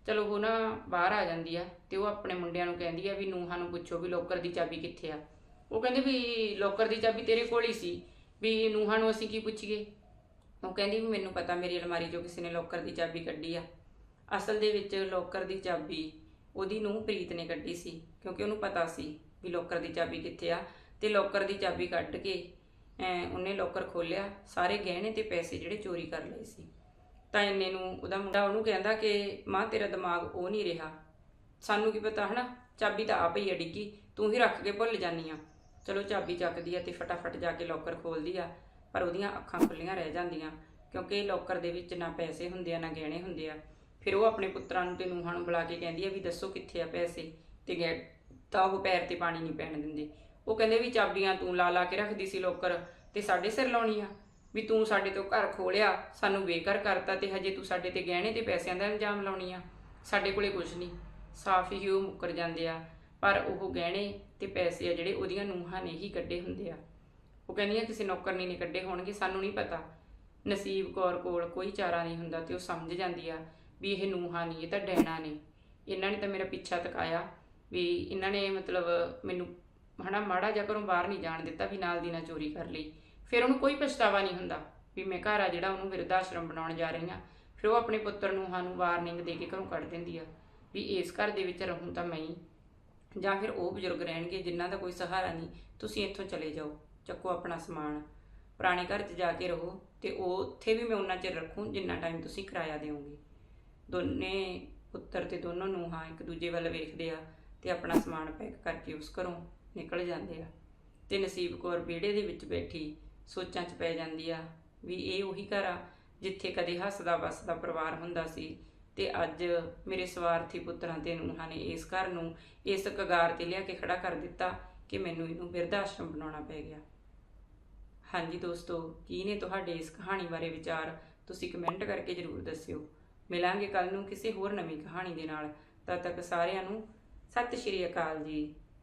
ਚਲੋ ਉਹ ਨਾ ਬਾਹਰ ਆ ਜਾਂਦੀ ਆ ਤੇ ਉਹ ਆਪਣੇ ਮੁੰਡਿਆਂ ਨੂੰ ਕਹਿੰਦੀ ਆ ਵੀ ਨੂਹਾਂ ਨੂੰ ਪੁੱਛੋ ਵੀ ਲੋਕਰ ਦੀ ਚਾਬੀ ਕਿੱਥੇ ਆ। ਉਹ ਕਹਿੰਦੇ ਵੀ ਲੋਕਰ ਦੀ ਚਾਬੀ ਤੇਰੇ ਕੋਲ ਹੀ ਸੀ, ਵੀ ਨੂਹਾਂ ਨੂੰ ਅਸੀਂ ਕੀ ਪੁੱਛੀਏ? ਉਹ ਕਹਿੰਦੀ ਵੀ ਮੈਨੂੰ ਪਤਾ ਮੇਰੀ ਅਲਮਾਰੀ 'ਚੋਂ ਕਿਸੇ ਨੇ ਲੋਕਰ ਦੀ ਚਾਬੀ ਕੱਢੀ ਆ। ਅਸਲ ਦੇ ਵਿੱਚ ਲੋਕਰ ਦੀ ਚਾਬੀ ਉਹਦੀ ਨੂੰਹ ਪ੍ਰੀਤ ਨੇ ਕੱਢੀ ਸੀ, ਕਿਉਂਕਿ ਉਹਨੂੰ ਪਤਾ ਸੀ ਵੀ ਲੋਕਰ ਦੀ ਚਾਬੀ ਕਿੱਥੇ ਆ ਤੇ ਲੋਕਰ ਦੀ ਚਾਬੀ ਕੱਢ ਕੇ ਉਹਨੇ ਲੋਕਰ ਖੋਲਿਆ ਸਾਰੇ ਗਹਿਣੇ ਤੇ ਪੈਸੇ ਜਿਹੜੇ ਚੋਰੀ ਕਰ ਲਏ ਸੀ। ਤਾਂ ਇੰਨੇ ਨੂੰ ਉਹਦਾ ਮੁੰਡਾ ਉਹਨੂੰ ਕਹਿੰਦਾ ਕਿ ਮਾਂ, ਤੇਰਾ ਦਿਮਾਗ ਉਹ ਨਹੀਂ ਰਿਹਾ। ਸਾਨੂੰ ਕੀ ਪਤਾ, ਹਨਾ? ਚਾਬੀ ਤਾਂ ਆਪ ਹੀ ਆ ਡਿੱਗੀ। ਤੂੰ ਹੀ ਰੱਖ ਕੇ ਭੁੱਲ ਜਾਨੀ ਆ। ਚਲੋ ਚਾਬੀ ਚੱਕਦੀ ਆ ਤੇ ਫਟਾਫਟ ਜਾ ਕੇ ਲੋਕਰ ਖੋਲਦੀ ਆ, ਪਰ ਉਹਦੀਆਂ ਅੱਖਾਂ ਖੁੱਲੀਆਂ ਰਹਿ ਜਾਂਦੀਆਂ, ਕਿਉਂਕਿ ਲੋਕਰ ਦੇ ਵਿੱਚ ਨਾ ਪੈਸੇ ਹੁੰਦੇ ਆ, ਨਾ ਗਹਿਣੇ ਹੁੰਦੇ ਆ। ਫਿਰ ਉਹ ਆਪਣੇ ਪੁੱਤਰਾਂ ਨੂੰ ਤੇ ਨੂੰਹਾਂ ਨੂੰ ਬੁਲਾ ਕੇ ਕਹਿੰਦੀ ਆ ਵੀ ਦੱਸੋ ਕਿੱਥੇ ਆ ਪੈਸੇ? ਤੇ ਗਹਿ ਤਾਂ ਉਹ ਪੈਰ ਤੇ ਪਾਣੀ ਨਹੀਂ ਪੈਣ ਦਿੰਦੇ। ਉਹ ਕਹਿੰਦੇ ਵੀ ਚਾਬੀਆਂ ਤੂੰ ਲਾ ਲਾ ਕੇ ਰੱਖਦੀ ਸੀ ਲੋਕਰ ਤੇ ਸਾਡੇ ਸਿਰ ਲਾਉਣੀ ਆ। ਵੀ ਤੂੰ ਸਾਡੇ ਤੋਂ ਘਰ ਖੋਲਿਆ, ਸਾਨੂੰ ਬੇਘਰ ਕਰਤਾ ਤੇ ਹਜੇ ਤੂੰ ਸਾਡੇ ਤੇ ਗਹਿਣੇ ਤੇ ਪੈਸਿਆਂ ਦਾ ਇਲਜ਼ਾਮ ਲਾਉਣੀ ਆ। ਸਾਡੇ ਕੋਲੇ ਕੁਝ ਨਹੀਂ। ਸਾਫ਼ ਹੀ ਉਹ ਮੁੱਕਰ ਜਾਂਦੇ ਆ। ਪਰ ਉਹ ਗਹਿਣੇ ਤੇ ਪੈਸੇ ਆ ਜਿਹੜੇ ਉਹਦੀਆਂ ਨੂੰਹਾਂ ਨੇ ਹੀ ਕੱਢੇ ਹੁੰਦੇ ਆ। ਉਹ ਕਹਿੰਦੀਆਂ, ਕਿਸੇ ਨੌਕਰਨੀ ਨੇ ਕੱਢੇ ਹੋਣਗੇ, ਸਾਨੂੰ ਨਹੀਂ ਪਤਾ। ਨਸੀਬ ਕੌਰ ਕੋਲ ਕੋਈ ਚਾਰਾ ਨਹੀਂ ਹੁੰਦਾ ਤੇ ਉਹ ਸਮਝ ਜਾਂਦੀ ਆ ਵੀ ਇਹ ਨੂੰਹਾਂ ਨਹੀਂ ਇਹ ਤਾਂ ਡੈਣਾ ਨੇ। ਇਹਨਾਂ ਨੇ ਤਾਂ ਮੇਰਾ ਪਿੱਛਾ ਤਕਾਇਆ ਵੀ ਇਹਨਾਂ ਨੇ ਮਤਲਬ ਮੈਨੂੰ ਹਨਾ ਮਾੜਾ ਜਿਹਾ ਘਰੋਂ ਬਾਹਰ ਨਹੀਂ ਜਾਣ ਦਿੱਤਾ ਵੀ ਨਾਲ ਦੀ ਨਾਲ ਚੋਰੀ ਕਰ ਲਈ। ਫਿਰ ਉਹਨੂੰ ਕੋਈ ਪਛਤਾਵਾ ਨਹੀਂ ਹੁੰਦਾ ਵੀ ਮੈਂ ਘਰ ਆ ਜਿਹੜਾ ਉਹਨੂੰ ਬਿਰਧ ਆਸ਼ਰਮ ਬਣਾਉਣ ਜਾ ਰਹੀ ਹਾਂ। ਫਿਰ ਉਹ ਆਪਣੇ ਪੁੱਤਰ ਨੂੰ ਸਾਨੂੰ ਵਾਰਨਿੰਗ ਦੇ ਕੇ ਘਰੋਂ ਕੱਢ ਦਿੰਦੀ ਆ ਵੀ ਇਸ ਘਰ ਦੇ ਵਿੱਚ ਰਹੂੰ ਤਾਂ ਮੈਂ ਹੀ। ਜਾਂ ਫਿਰ ਉਹ ਬਜ਼ੁਰਗ ਰਹਿਣਗੇ ਜਿਨ੍ਹਾਂ ਦਾ ਕੋਈ ਸਹਾਰਾ ਨਹੀਂ, ਤੁਸੀਂ ਇੱਥੋਂ ਚਲੇ ਜਾਓ, ਚੱਕੋ ਆਪਣਾ ਸਮਾਨ। ਪੁਰਾਣੇ ਘਰ 'ਚ ਜਾ ਕੇ ਰਹੋ ਤੇ ਉਹ ਉੱਥੇ ਵੀ ਮੈਂ ਉਹਨਾਂ ਚਿਰ ਰੱਖੂੰ ਜਿੰਨਾ ਟਾਈਮ ਤੁਸੀਂ ਕਿਰਾਇਆ ਦਿਓਗੇ। ਦੋਨੇ ਪੁੱਤਰ ਤੇ ਦੋਨੋਂ ਨੂੰ ਹਾਂ ਇੱਕ ਦੂਜੇ ਵੱਲ ਵੇਖਦੇ ਆ ਤੇ ਆਪਣਾ ਸਮਾਨ ਪੈਕ ਕਰਕੇ ਉਸ ਘਰੋਂ ਨਿਕਲ ਜਾਂਦੇ ਆ। ਤੇ ਨਸੀਬ ਕੌਰ ਵਿਹੜੇ ਦੇ ਵਿੱਚ ਬੈਠੀ ਸੋਚਾਂ 'ਚ ਪੈ ਜਾਂਦੀ ਆ ਵੀ ਇਹ ਉਹੀ ਘਰ ਆ ਜਿੱਥੇ ਕਦੇ ਹੱਸਦਾ ਵਸਦਾ ਪਰਿਵਾਰ ਹੁੰਦਾ ਸੀ ਤੇ ਅੱਜ ਮੇਰੇ ਸਵਾਰਥੀ ਪੁੱਤਰਾਂ ਤੇ ਨੂੰਹਾਂ ਨੇ ਇਸ ਘਰ ਨੂੰ ਇਸ ਕਗਾਰ ਤੇ ਲਿਆ ਕੇ ਖੜਾ ਕਰ ਦਿੱਤਾ ਕਿ ਮੈਨੂੰ ਇਹਨੂੰ ਬਿਰਧ ਆਸ਼ਰਮ ਬਣਾਉਣਾ ਪੈ ਗਿਆ। ਹਾਂਜੀ ਦੋਸਤੋ, ਕੀ ਨੇ ਤੁਹਾਡੇ ਇਸ ਕਹਾਣੀ ਬਾਰੇ ਵਿਚਾਰ? ਤੁਸੀਂ ਕਮੈਂਟ ਕਰਕੇ ਜਰੂਰ ਦੱਸਿਓ। ਮਿਲਾਂਗੇ ਕੱਲ ਨੂੰ ਕਿਸੇ ਹੋਰ ਨਵੀਂ ਕਹਾਣੀ ਦੇ ਨਾਲ। ਤਦ ਤੱਕ ਸਾਰਿਆਂ ਨੂੰ ਸਤਿ ਸ਼੍ਰੀ ਅਕਾਲ ਜੀ।